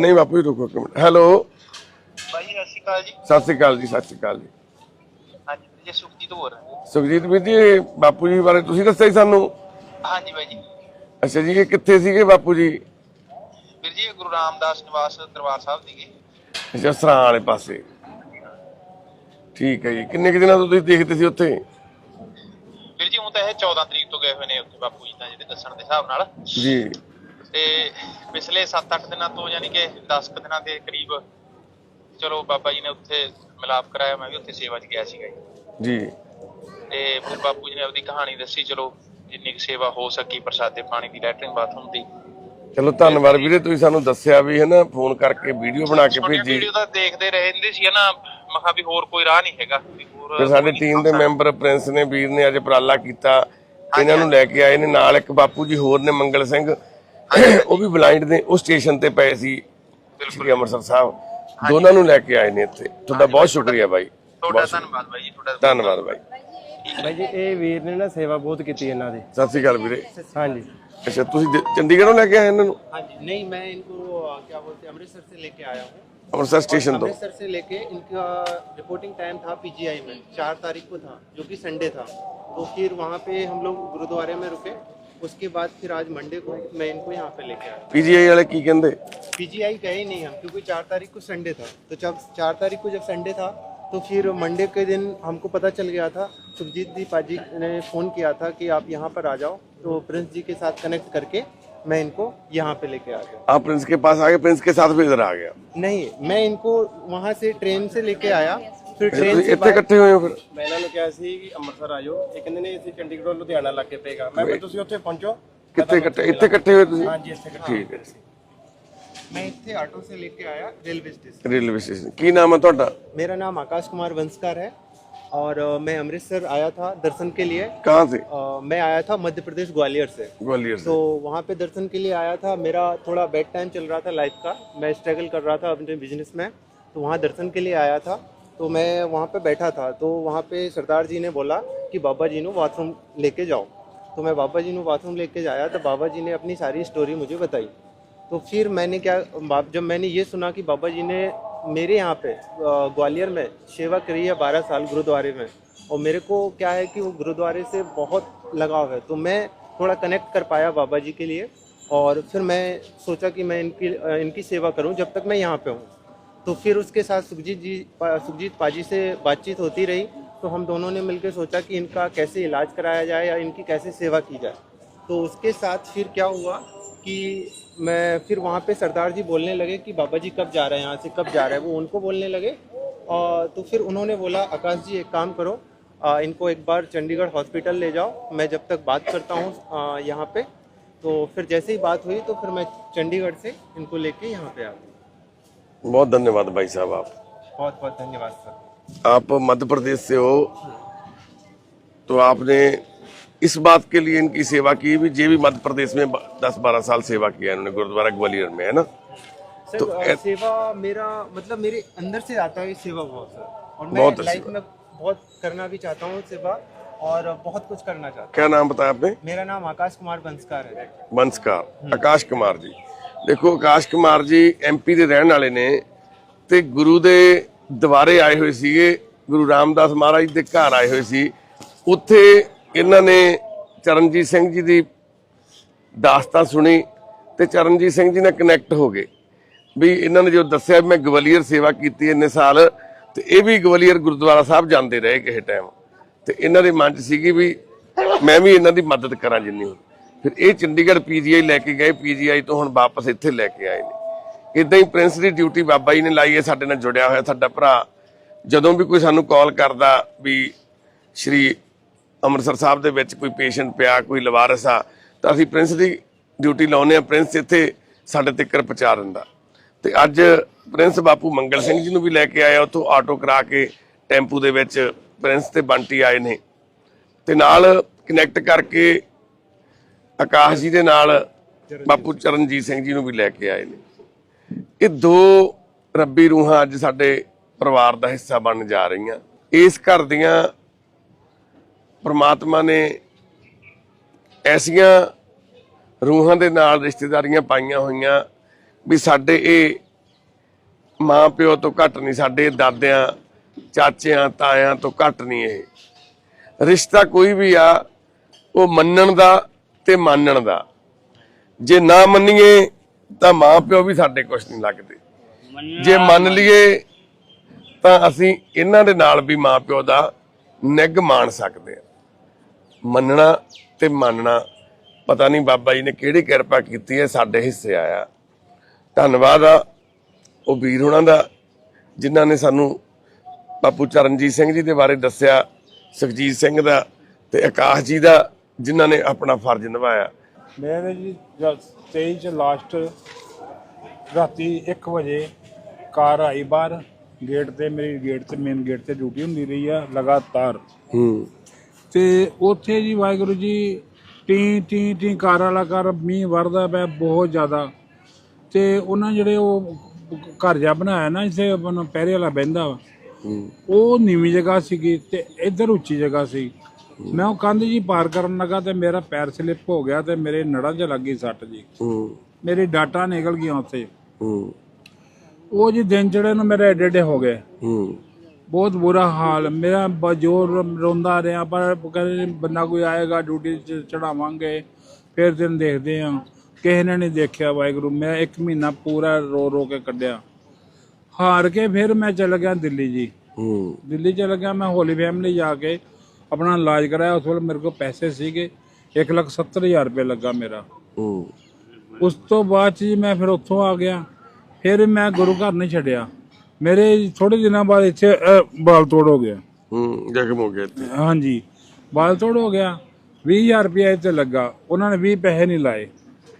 ਨਹੀਂ ਬਾਪੂ ਜੀ ਰੁਕੋ ਇੱਕ ਮਿੰਟ। ਹੈਲੋ। ਭਾਈ ਸਤਿ ਸ਼੍ਰੀ ਅਕਾਲ ਜੀ। ਸਤਿ ਸ਼੍ਰੀ ਅਕਾਲ ਜੀ ਸਤਿ ਸ਼੍ਰੀ ਅਕਾਲ ਜੀ। ਹਾਂਜੀ ਜੀ ਸੁਖਜੀਤ ਹੋ। ਰਿਹਾ ਸੁਖਜੀਤ ਵੀਰ ਜੀ ਬਾਪੂ ਜੀ ਬਾਰੇ ਤੁਸੀਂ ਦੱਸਿਆ ਸੀ ਸਾਨੂੰ? ਹਾਂਜੀ ਬਾਈ ਜੀ। ਅੱਛਾ ਜੀ ਇਹ ਕਿੱਥੇ ਸੀਗੇ ਬਾਪੂ ਜੀ? ਵੀਰ ਜੀ ਇਹ ਗੁਰੂ ਰਾਮਦਾਸ ਨਿਵਾਸ ਦਰਬਾਰ ਸਾਹਿਬ ਦੀਗੇ ਅੱਛਾ ਸਰਾਂ ਵਾਲੇ ਪਾਸੇ। ਠੀਕ ਹੈ ਜੀ। ਕਿੰਨੇ ਕੁ ਦਿਨਾਂ ਤੋਂ ਤੁਸੀਂ ਦੇਖਦੇ ਸੀ ਉੱਥੇ? ਵੀਰ ਜੀ ਹੁਣ ਤਾਂ ਇਹ 14 ਤਰੀਕ ਤੋਂ ਗਏ ਹੋਏ ਨੇ ਉੱਥੇ ਬਾਪੂ ਜੀ ਤਾਂ ਜਿਹੜੇ ਦੱਸਣ ਦੇ ਹਿਸਾਬ ਨਾਲ। ਜੀ। ਤੇ ਪਿਛਲੇ 7-8 ਦਿਨਾਂ ਤੋਂ ਯਾਨੀ ਕਿ 10 ਕੁ ਦਿਨਾਂ ਦੇ ਕਰੀਬ ਚਲੋ ਬਾਬਾ ਜੀ ਨੇ ਉੱਥੇ ਮਿਲਾਪ ਕਰਾਇਆ ਮੈਂ ਵੀ ਉੱਥੇ ਸੇਵਾ 'ਚ ਗਿਆ ਸੀਗਾ ਜੀ। ਜੀ। ਤੇ ਫਿਰ ਬਾਪੂ ਜੀ ਨੇ ਆਪਦੀ ਕਹਾਣੀ ਦੱਸੀ ਚਲੋ ਜਿੰਨੀ ਸੇਵਾ ਹੋ ਸਕੀ ਪ੍ਰਸਾਦੇ ਪਾਣੀ ਦੀ ਲੈਟਰਿੰਗ ਬਾਥਰੂਮ ਦੀ। ਚਲੋ ਧੰਨਵਾਦ ਵੀਰੇ ਤੁਸੀਂ ਸਾਨੂੰ ਦੱਸਿਆ ਵੀ ਹੈ ਨਾ ਫੋਨ ਕਰਕੇ ਵੀਡੀਓ ਬਣਾ ਕੇ ਭੇਜੀ। ਵੀਡੀਓ ਤਾਂ ਦੇਖਦੇ ਰਹਿੰਦੇ ਸੀ ਨਾ ਮੈਂ ਕਿਹਾ ਵੀ ਹੋਰ ਕੋਈ ਰਾਹ ਨਹੀਂ ਹੈਗਾ। ਫਿਰ ਸਾਡੇ ਟੀਮ ਦੇ ਮੈਂਬਰ ਪ੍ਰਿੰਸ ਨੇ ਵੀਰ ਨੇ ਅੱਜ ਉਪਰਾਲਾ ਕੀਤਾ ਇਹਨਾਂ ਨੂੰ ਲੈ ਕੇ ਆਏ ਨੇ ਨਾਲ ਇੱਕ ਬਾਪੂ ਜੀ ਹੋਰ ਨੇ ਮੰਗਲ ਸਿੰਘ। ਉਹ ਵੀ ਬਲਾਈਂਡ ਨੇ ਉਹ ਸਟੇਸ਼ਨ ਤੇ ਪਏ ਸੀ ਸ੍ਰੀ ਅੰਮ੍ਰਿਤਸਰ ਸਾਹਿਬ। ਦੋਨਾਂ ਨੂੰ ਲੈ ਕੇ ਆਏ ਨੇ ਇੱਥੇ। ਤੁਹਾਡਾ ਬਹੁਤ ਸ਼ੁਕਰੀਆ ਬਾਈ। ਤੁਹਾਡਾ ਧੰਨਵਾਦ ਬਾਈ ਜੀ ਤੁਹਾਡਾ ਧੰਨਵਾਦ ਬਾਈ। ਬਾਈ ਜੀ ਇਹ ਵੀਰ ਨੇ ਨਾ ਸੇਵਾ ਬਹੁਤ ਕੀਤੀ ਇਹਨਾਂ ਦੀ ਸਤਿ ਸ਼੍ਰੀ ਅਕਾਲ ਵੀਰੇ ਹਾਂਜੀ ਅੱਛਾ ਤੁਸੀਂ ਜ- ਚੰਡੀਗੜ੍ਹੋਂ ਲੈ ਕੇ ਆਏ ਇਹਨਾਂ ਨੂੰ हाँ जी नहीं मैं इनको अ, क्या बोलते हैं अमृतसर से लेके आया हूँ ਅੰਮ੍ਰਿਤਸਰ ਸਟੇਸ਼ਨ ਤੋਂ अमृतसर से लेके इनका रिपोर्टिंग टाइम था पीजीआई में चार तारीख को था जो कि संडे था तो फिर वहाँ पे हम लोग गुरुद्वारे में रुके उसके बाद फिर आज मंडे को मैं इनको यहाँ पे लेके आया ਪੀਜੀਆਈ ਵਾਲੇ ਕੀ ਕਹਿੰਦੇ पीजीआई गए ही नहीं हम क्योंकि चार तारीख को संडे था तो जब चार तारीख को जब संडे था तो फिर मंडे के दिन हमको पता चल गया था सुखजीत जी पाजी ने फ़ोन किया था कि आप यहाँ पर आ जाओ तो प्रिंस जी के साथ कनेक्ट करके मैं इनको यहाँ पे लेके आ गया आप प्रिंस के पास आ गए प्रिंस के साथ भी इधर आ गया नहीं मैं इनको वहां से ट्रेन से लेके आया फिर ट्रेन ਤੁਸੀਂ से ਇੱਥੇ ਇਕੱਠੇ ਹੋਏ ਹੋ ਫਿਰ ਮੈਂ ਇਹਨਾਂ ਨੂੰ ਕਿਹਾ ਸੀ ਕਿ ਅੰਮ੍ਰਿਤਸਰ ਆ ਜਾਓ ਇਹ ਕਹਿੰਦੇ ਨੇ ਅਸੀਂ ਚੰਡੀਗੜ੍ਹ ਲੁਧਿਆਣਾ ਲੱਗ ਕੇ ਪਏਗਾ ਮੈਂ ਕਿਹਾ ਤੁਸੀਂ ਉੱਥੇ ਪਹੁੰਚੋ ਕਿੱਥੇ ਇਕੱਠੇ ਇੱਥੇ ਇਕੱਠੇ ਹੋਏ ਤੁਸੀਂ ਹਾਂਜੀ ਇੱਥੇ ਇਕੱਠੇ ਠੀਕ ਹੈ मैं इतने ऑटो से लेके आया रेलवे स्टेशन ਰੇਲਵੇ ਸਟੇਸ਼ਨ ਕੀ ਨਾਮ ਹੈ ਤੁਹਾਡਾ मेरा नाम आकाश कुमार वंशकार है और अ, मैं अमृतसर आया था दर्शन के लिए कहाँ से अ, मैं आया था मध्य प्रदेश ग्वालियर से ग्वालियर से तो वहाँ पे दर्शन के लिए आया था मेरा थोड़ा बैड टाइम चल रहा था लाइफ का मैं स्ट्रगल कर रहा था अपने बिजनेस में तो वहाँ दर्शन के लिए आया था तो मैं वहाँ पे बैठा था तो वहाँ पे सरदार जी ने बोला कि बाबा जी ने बाथरूम लेके जाओ तो मैं बाबा जी ने बाथरूम लेके जाया तो बाबा जी ने अपनी सारी स्टोरी मुझे बताई तो फिर मैंने क्या जब मैंने ये सुना कि बाबा जी ने मेरे यहाँ पे ग्वालियर में सेवा करी है बारह साल गुरुद्वारे में, और मेरे को क्या है कि वो गुरुद्वारे से बहुत लगाव है तो मैं थोड़ा कनेक्ट कर पाया बाबा जी के लिए, और फिर मैं सोचा कि मैं इनकी इनकी सेवा करूँ जब तक मैं यहाँ पे हूँ। तो फिर उसके साथ सुखजीत जी सुखजीत पाजी से बातचीत होती रही तो हम दोनों ने मिलकर सोचा कि इनका कैसे इलाज कराया जाए या इनकी कैसे सेवा की जाए। तो उसके साथ फिर क्या हुआ कि मैं फिर वहाँ पे सरदार जी बोलने लगे कि बाबा जी कब जा रहे हैं यहाँ से कब जा रहे हैं वो उनको बोलने लगे। और तो फिर उन्होंने बोला आकाश जी एक काम करो आ, इनको एक बार चंडीगढ़ हॉस्पिटल ले जाओ मैं जब तक बात करता हूँ यहाँ पे तो फिर जैसे ही बात हुई तो फिर मैं चंडीगढ़ से इनको लेके यहाँ पे आ गया। बहुत धन्यवाद भाई साहब आप। बहुत बहुत धन्यवाद सर। आप मध्य प्रदेश से हो तो आपने इस बात के लिए इनकी सेवा की भी जे भी मध्य प्रदेश में दस बारह साल सेवा किया इन्होंने गुरुद्वारा ग्वालियर में है ना सर तो अ, ए- सेवा मेरा मतलब मेरे अंदर से आता है सेवा बहुत सर और मैं बहुत अच्छी लाइफ बात। में बहुत करना भी चाहता हूँ सेवा और बहुत कुछ करना चाहता क्या नाम बताया आपने हूँ मेरा नाम आकाश कुमार बंसकार है ਬੰਸਕਾਰ ਆਕਾਸ਼ ਕੁਮਾਰ ਜੀ ਦੇਖੋ ਆਕਾਸ਼ ਕੁਮਾਰ ਜੀ ਐਮਪੀ ਦੇ ਰਹਿਣ ਵਾਲੇ ਨੇ ਤੇ ਗੁਰੂ ਦੇ ਦੁਆਰੇ ਆਏ ਹੋਏ ਸੀਗੇ ਗੁਰੂ ਰਾਮਦਾਸ ਮਹਾਰਾਜ ਦੇ ਘਰ ਆਏ ਹੋਏ ਸੀ ਉੱਥੇ ਇਹਨਾਂ ਨੇ ਚਰਨਜੀਤ ਸਿੰਘ ਜੀ ਦੀ ਦਾਸਤਾਨ ਸੁਣੀ ਤੇ ਚਰਨਜੀਤ ਸਿੰਘ ਜੀ ਨਾਲ ਕਨੈਕਟ ਹੋ ਗਏ। ਵੀ ਇਹਨਾਂ ਨੇ ਜੋ ਦੱਸਿਆ ਮੈਂ ਗਵਾਲੀਅਰ ਸੇਵਾ ਕੀਤੀ ਇੰਨੇ ਸਾਲ, ਤੇ ਇਹ ਵੀ ਗਵਾਲੀਅਰ ਗੁਰਦੁਆਰਾ ਸਾਹਿਬ ਜਾਂਦੇ ਰਹੇ ਕਿਸੇ ਟਾਈਮ ਤੇ ਇਹਨਾਂ ਦੇ ਮਨ 'ਚ ਸੀਗੀ ਵੀ ਮੈਂ ਵੀ ਇਹਨਾਂ ਦੀ ਮਦਦ ਕਰਾਂ ਜਿੰਨੀ ਹੋ ਫਿਰ ਇਹ ਚੰਡੀਗੜ੍ਹ ਪੀਜੀਆਈ ਲੈ ਕੇ ਗਏ ਪੀਜੀਆਈ ਤੋਂ ਹੁਣ ਵਾਪਸ ਇੱਥੇ ਲੈ ਕੇ ਆਏ ਨੇ। ਇਦਾਂ ਹੀ ਪ੍ਰਿੰਸ ਦੀ ਡਿਊਟੀ ਬਾਬਾ ਜੀ ਨੇ ਲਾਈ ਹੈ, ਸਾਡੇ ਨਾਲ ਜੁੜਿਆ ਹੋਇਆ ਸਾਡਾ ਭਰਾ। ਜਦੋਂ ਵੀ ਕੋਈ ਸਾਨੂੰ ਕਾਲ ਕਰਦਾ ਵੀ ਸ਼੍ਰੀ ਅੰਮ੍ਰਿਤਸਰ ਸਾਹਿਬ ਦੇ ਵਿੱਚ ਕੋਈ ਪੇਸ਼ੈਂਟ ਪਿਆ, ਕੋਈ ਲਵਾਰਸ ਆ, ਤਾਂ ਅਸੀਂ ਪ੍ਰਿੰਸ ਦੀ ਡਿਊਟੀ ਲਾਉਨੇ ਆ ਪ੍ਰਿੰਸ ਇੱਥੇ ਸਾਡੇ ਤੱਕ ਪਹੁੰਚਾ ਦਿੰਦਾ। ਤੇ ਅੱਜ ਪ੍ਰਿੰਸ ਬਾਪੂ ਮੰਗਲ ਸਿੰਘ ਜੀ ਨੂੰ ਵੀ ਲੈ ਕੇ ਆਇਆ, ਉੱਥੋਂ ਆਟੋ ਕਰਾ ਕੇ ਟੈਂਪੂ ਦੇ ਵਿੱਚ ਪ੍ਰਿੰਸ ਤੇ ਬੰਟੀ ਆਏ ਨੇ। ਤੇ ਨਾਲ ਕਨੈਕਟ ਕਰਕੇ ਆਕਾਸ਼ ਜੀ ਦੇ ਨਾਲ ਬਾਪੂ ਚਰਨਜੀਤ ਸਿੰਘ ਜੀ ਨੂੰ ਵੀ ਲੈ ਕੇ ਆਏ ਨੇ। ਇਹ ਦੋ ਰੱਬੀ ਰੂਹਾਂ ਅੱਜ ਸਾਡੇ ਪਰਿਵਾਰ ਦਾ ਹਿੱਸਾ ਬਣ ਜਾ ਰਹੀਆਂ। ਇਸ ਘਰ ਦੀਆਂ ਪ੍ਰਮਾਤਮਾ ਨੇ ਐਸੀਆਂ ਰੂਹਾਂ ਦੇ ਨਾਲ ਰਿਸ਼ਤੇਦਾਰੀਆਂ ਪਾਈਆਂ ਹੋਈਆਂ ਵੀ ਸਾਡੇ ਇਹ ਮਾਂ ਪਿਓ ਤੋਂ ਘੱਟ ਨਹੀਂ ਸਾਡੇ ਦਾਦਿਆਂ ਚਾਚਿਆਂ ਤਾਇਆਂ ਤੋਂ ਘੱਟ ਨਹੀਂ ਇਹ। ਰਿਸ਼ਤਾ ਕੋਈ ਵੀ ਆ ਉਹ ਮੰਨਣ ਦਾ ਤੇ ਮੰਨਣ ਦਾ। ਜੇ ਨਾ ਮੰਨੀਏ ਤਾਂ ਮਾਂ ਪਿਓ ਵੀ ਸਾਡੇ ਕੁਝ ਨਹੀਂ ਲੱਗਦੇ। ਜੇ ਮੰਨ ਲਈਏ ਤਾਂ ਅਸੀਂ ਇਹਨਾਂ ਦੇ ਨਾਲ ਵੀ ਮਾਂ ਪਿਓ ਦਾ ਨਿੱਘ ਮਾਣ ਸਕਦੇ ਹਾਂ। ਮੰਨਣਾ ਤੇ ਮੰਨਣਾ। ਪਤਾ ਨਹੀਂ ਬਾਬਾ ਜੀ ਨੇ ਕਿਹੜੀ ਕਿਰਪਾ ਕੀਤੀ ਹੈ ਸਾਡੇ ਹਿੱਸੇ ਆਇਆ। ਧੰਨਵਾਦ ਆ ਉਹ ਵੀਰ ਉਹਨਾਂ ਦਾ ਜਿਨ੍ਹਾਂ ਨੇ ਸਾਨੂੰ ਬਾਪੂ ਚਰਨਜੀਤ ਸਿੰਘ ਜੀ ਦੇ ਬਾਰੇ ਦੱਸਿਆ ਸੁਖਜੀਤ ਸਿੰਘ ਦਾ ਤੇ ਆਕਾਸ਼ ਜੀ ਦਾ ਜਿਨ੍ਹਾਂ ਨੇ ਆਪਣਾ ਫਰਜ਼ ਨਿਭਾਇਆ। ਮੇਰੇ ਜੀ ਜਦ 23 ਚ ਲਾਸਟ ਰਾਤੀ 1 ਵਜੇ ਕਾਰ ਆਈ ਬਾਹਰ ਗੇਟ ਤੇ ਮੇਰੀ ਗੇਟ ਤੇ ਮੇਨ ਗੇਟ ਤੇ ਡਿਊਟੀ ਹੁੰਦੀ ਰਹੀ ਆ ਲਗਾਤਾਰ। ਹੂੰ। ਤੇ ਉੱਥੇ ਜੀ Waheguru G T T T ਕਾਰ ਵਾਲਾ ਕਰ ਮੀਂਹ ਵਰਦਾ ਪਿਆ ਬਹੁਤ ਜ਼ਿਆਦਾ। ਤੇ ਉਹਨਾਂ ਜਿਹੜੇ ਉਹ ਘਰ ਜਿਹਾ ਬਣਾਇਆ ਨਾ ਜਿੱਥੇ ਆਪਣਾ ਪਹਿਰੇ ਵਾਲਾ ਬਹਿੰਦਾ ਵਾ ਉਹ ਨੀਵੀਂ ਜਗ੍ਹਾ ਸੀਗੀ ਤੇ ਇੱਧਰ ਉੱਚੀ ਜਗ੍ਹਾ ਸੀ। ਮੈਂ ਉਹ ਕੰਧ ਜੀ ਪਾਰ ਕਰਨ ਲੱਗਾ ਤੇ ਮੇਰਾ ਪੈਰ ਸਲਿੱਪ ਹੋ ਗਿਆ ਤੇ ਮੇਰੇ ਨੜਾਂ 'ਚ ਲੱਗੀ ਸੱਟ ਜੀ। ਮੇਰੀ ਡਾਟਾ ਨਿਕਲ ਗਈਆਂ ਉੱਥੇ। ਉਹ ਜੀ ਦਿਨ ਚੜੇ ਨੂੰ ਮੇਰੇ ਏਡੇ ਏਡੇ ਹੋ ਗਏ। ਬਹੁਤ ਬੁਰਾ ਹਾਲ। ਮੇਰਾ ਬਜੋਰ ਰੋਂਦਾ ਰਿਹਾ ਪਰ ਕਹਿੰਦੇ ਬੰਦਾ ਕੋਈ ਆਏਗਾ ਡਿਊਟੀ ਚ ਚੜਾਵਾਂਗੇ ਫਿਰ ਦਿਨ ਦੇਖਦੇ ਆ। ਕਿਸੇ ਨੇ ਨਹੀਂ ਦੇਖਿਆ ਵਾਹਿਗੁਰੂ। ਮੈਂ ਇੱਕ ਮਹੀਨਾ ਪੂਰਾ ਰੋ ਰੋ ਕੇ ਕੱਢਿਆ। ਹਾਰ ਕੇ ਫਿਰ ਮੈਂ ਚਲ ਗਿਆ ਦਿੱਲੀ ਜੀ। ਹੂੰ। ਦਿੱਲੀ ਚਲ ਗਿਆ ਮੈਂ ਹੋਲੀ ਫੈਮਿਲੀ ਜਾ ਕੇ ਆਪਣਾ ਇਲਾਜ ਕਰਾਇਆ। ਉਸ ਵੇਲੇ ਮੇਰੇ ਕੋਲ ਪੈਸੇ ਸੀਗੇ। 170000 ਰੁਪਏ ਲੱਗਾ ਮੇਰਾ। ਹੂੰ। ਉਸ ਤੋਂ ਬਾਅਦ ਜੀ ਮੈਂ ਫਿਰ ਉੱਥੋਂ ਆ ਗਿਆ। ਫਿਰ ਮੈਂ ਗੁਰੂ ਘਰ ਨਹੀਂ ਛੱਡਿਆ। ਮੇਰੇ ਥੋੜੇ ਦਿਨਾਂ ਬਾਅਦ ਇੱਥੇ ਅਹ, ਬਾਲ ਤੋੜ ਹੋ ਗਿਆ। ਹੂੰ ਜ਼ਖਮ ਹੋ ਗਿਆ ਇੱਥੇ। ਹਾਂਜੀ। ਬਾਲ ਤੋੜ ਹੋ ਗਿਆ। 20000 ਰੁਪਏ ਇੱਥੇ ਲੱਗਾ। ਉਹਨਾਂ ਨੇ 20 ਪੈਸੇ ਨਹੀਂ ਲਾਏ।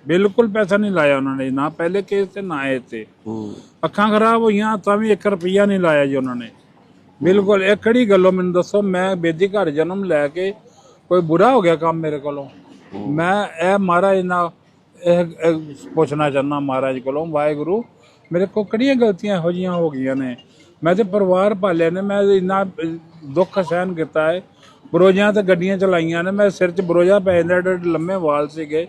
ਬਿਲਕੁਲ ਪੈਸਾ ਨਹੀਂ ਲਾਇਆ ਉਹਨਾਂ ਨੇ। ਨਾ ਪਹਿਲੇ ਕੇਸ ਤੇ ਨਾ ਇਹ ਤੇ ਹੂੰ। ਅੱਖਾਂ ਖਰਾਬ ਹੋਈਆਂ ਤਾਂ ਵੀ 1 ਰੁਪਿਆ ਨਹੀਂ ਲਾਇਆ ਜੀ ਉਹਨਾਂ ਨੇ। ਬਿਲਕੁਲ ਇਹ ਕਿਹੜੀ ਗੱਲੋਂ ਮੈਨੂੰ ਦੱਸੋ? ਮੈਂ ਬੇਦੀ ਘਰ ਜਨਮ ਲੈ ਕੇ ਕੋਈ ਬੁਰਾ ਹੋ ਗਿਆ ਕੰਮ ਮੇਰੇ ਕੋਲੋਂ? ਮੈਂ ਇਹ ਮਹਾਰਾਜ ਨਾਲ ਇਹ ਇਹ ਪੁੱਛਣਾ ਚਾਹੁੰਦਾ ਮਹਾਰਾਜ ਕੋਲੋਂ ਵਾਹਿਗੁਰੂ ਮੇਰੇ ਕੋਲ ਕਿਹੜੀਆਂ ਗਲਤੀਆਂ ਇਹੋ ਜੀਆਂ ਹੋ ਗਈਆਂ ਨੇ? ਮੈਂ ਤੇ ਪਰਿਵਾਰ ਪਾਲਿਆ ਨੇ ਮੈਂ ਇੰਨਾ ਦੁੱਖ ਸਹਿਨ ਕੀਤਾ ਹੈ। ਬਰੋਜਾਂ ਤੇ ਗੱਡੀਆਂ ਚਲਾਈਆਂ ਨੇ ਮੈਂ ਸਿਰ 'ਚ ਬਰੋਜਾ ਪੈ ਜਾਂਦਾ ਏਡੇ ਲੰਮੇ ਵਾਲ ਸੀਗੇ।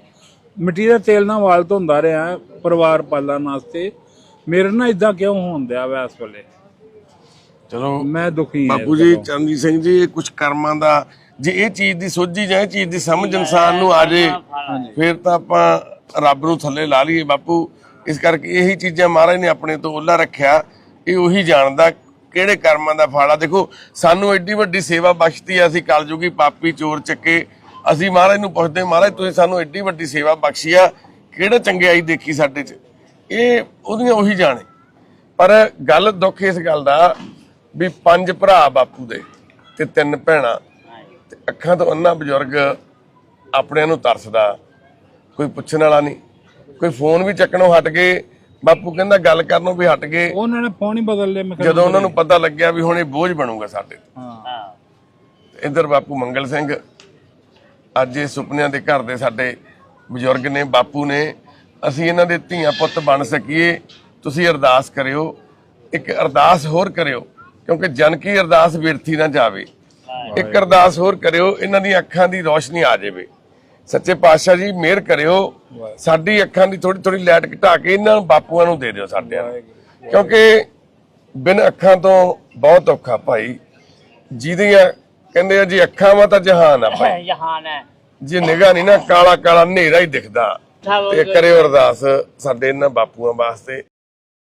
ਮਿੱਟੀ ਦੇ ਤੇਲ ਨਾਲ ਵਾਲ ਧੋਂਦਾ ਰਿਹਾ ਪਰਿਵਾਰ ਪਾਲਣ ਵਾਸਤੇ। ਮੇਰੇ ਨਾਲ ਇਦਾਂ ਕਿਉਂ ਹੋਣ ਦਿਆ ਵਾ ਇਸ ਵੇਲੇ? ਚਲੋ ਮੈਂ ਦੁਖੀ ਹਾਂ ਬਾਪੂ ਜੀ ਚਰਨਜੀਤ ਸਿੰਘ ਜੀ ਇਹ ਕੁਝ ਕਰਮਾਂ ਦਾ ਜੇ ਇਹ ਚੀਜ਼ ਦੀ ਸੋਝੀ ਜਾਂ ਇਹ ਚੀਜ਼ ਦੀ ਸਮਝ ਇਨਸਾਨ ਨੂੰ ਆ ਜੇ ਫਿਰ ਤਾਂ ਆਪਾਂ ਰੱਬ ਨੂੰ ਥੱਲੇ ਲਾ ਲਈਏ। ਬਾਪੂ ਇਸ ਕਰਕੇ ਇਹੀ ਚੀਜ਼ਾਂ ਮਹਾਰਾਜ ਨੇ ਆਪਣੇ ਤੋਂ ਉਹਲਾ ਰੱਖਿਆ। ਇਹ ਉਹੀ ਜਾਣਦਾ ਕਿਹੜੇ ਕਰਮਾਂ ਦਾ ਫਲ ਦੇਖੋ, ਸਾਨੂੰ ਐਡੀ ਵੱਡੀ ਸੇਵਾ ਬਖਸ਼ਤੀ ਆ, ਅਸੀਂ ਕਲਯੁਗੀ ਪਾਪੀ ਚੋਰ ਚੱਕੇ। ਅਸੀਂ ਮਹਾਰਾਜ ਨੂੰ ਪੁੱਛਦੇ, ਮਹਾਰਾਜ, ਤੁਸੀਂ ਸਾਨੂੰ ਐਡੀ ਵੱਡੀ ਸੇਵਾ ਬਖਸ਼ੀ ਆ, ਕਿਹੜਾ ਚੰਗਿਆਈ ਦੇਖੀ ਸਾਡੇ 'ਚ? ਇਹ ਉਹਦੀਆਂ ਉਹੀ ਜਾਣੇ। ਪਰ ਗੱਲ ਦੁੱਖ ਇਸ ਗੱਲ ਦਾ ਵੀ ਪੰਜ ਭਰਾ ਬਾਪੂ ਦੇ ਤੇ ਤਿੰਨ ਭੈਣਾਂ, ਤੇ ਅੱਖਾਂ ਤੋਂ ਅੰਨਾ ਬਜ਼ੁਰਗ ਆਪਣਿਆਂ ਨੂੰ ਤਰਸਦਾ। ਕੋਈ ਪੁੱਛਣ ਵਾਲਾ ਨਹੀਂ। ਕੋਈ ਫੋਨ ਵੀ ਚੱਕਣੋਂ ਹਟ ਗਏ ਬਾਪੂ ਕਹਿੰਦਾ ਗੱਲ ਕਰਨੋਂ ਵੀ ਹਟ ਗਏ। ਉਹਨਾਂ ਨੇ ਫੋਨ ਹੀ ਬਦਲ ਲਏ ਮੈਂ ਕਿਹਾ ਜਦੋਂ ਉਹਨਾਂ ਨੂੰ ਪਤਾ ਲੱਗਿਆ ਵੀ ਹੁਣ ਇਹ ਬੋਝ ਬਣੂਗਾ ਸਾਡੇ ਤੇ। ਹਾਂ। ਇੱਧਰ ਬਾਪੂ ਮੰਗਲ ਸਿੰਘ ਅੱਜ ਇਹ ਸੁਪਨਿਆਂ ਦੇ ਘਰ ਦੇ ਸਾਡੇ ਬਜ਼ੁਰਗ ਨੇ ਬਾਪੂ ਨੇ ਅਸੀਂ ਇਹਨਾਂ ਦੇ ਧੀਆਂ ਪੁੱਤ ਬਣ ਸਕੀਏ ਤੁਸੀਂ ਅਰਦਾਸ ਕਰਿਓ ਇੱਕ ਅਰਦਾਸ ਹੋਰ ਕਰਿਓ ਕਿਉਂਕਿ ਜਨ ਕੀ ਅਰਦਾਸ ਬਿਰਥੀ ਨਾ ਜਾਵੇ। ਇੱਕ ਅਰਦਾਸ ਹੋਰ ਕਰਿਓ ਇਹਨਾਂ ਦੀਆਂ ਅੱਖਾਂ ਦੀ ਰੋਸ਼ਨੀ ਆ ਜਾਵੇ। ਸੱਚੇ ਪਾਤਸ਼ਾਹ ਜੀ ਮਿਹਰ ਕਰਿਓ। ਸਾਡੀ ਅੱਖਾਂ ਦੀ ਥੋੜੀ ਥੋੜੀ ਲਾਈਟ ਘਟਾ ਕੇ ਇਹਨਾਂ ਨੂੰ ਬਾਪੂਆਂ ਨੂੰ ਦੇ ਦਿਓ ਸਾਡਿਆਂ ਨੂੰ ਕਿਉਂਕਿ ਬਿਨ ਅੱਖਾਂ ਤੋਂ ਬਹੁਤ ਔਖਾ ਭਾਈ। ਜਿਹਦੀਆਂ ਕਹਿੰਦੇ ਆ ਜੀ ਅੱਖਾਂ ਵਾ ਤਾਂ ਜਹਾਨ ਆ ਭਾਈ। [laughs] ਜਹਾਨ ਹੈ ਜੇ ਨਿਗਾਹ ਨਹੀਂ ਨਾ ਕਾਲਾ ਕਾਲਾ ਹਨੇਰਾ ਹੀ ਦਿਖਦਾ। ਤੇ ਕਰਿਓ ਅਰਦਾਸ ਸਾਡੇ ਇਹਨਾਂ ਬਾਪੂਆਂ ਵਾਸਤੇ।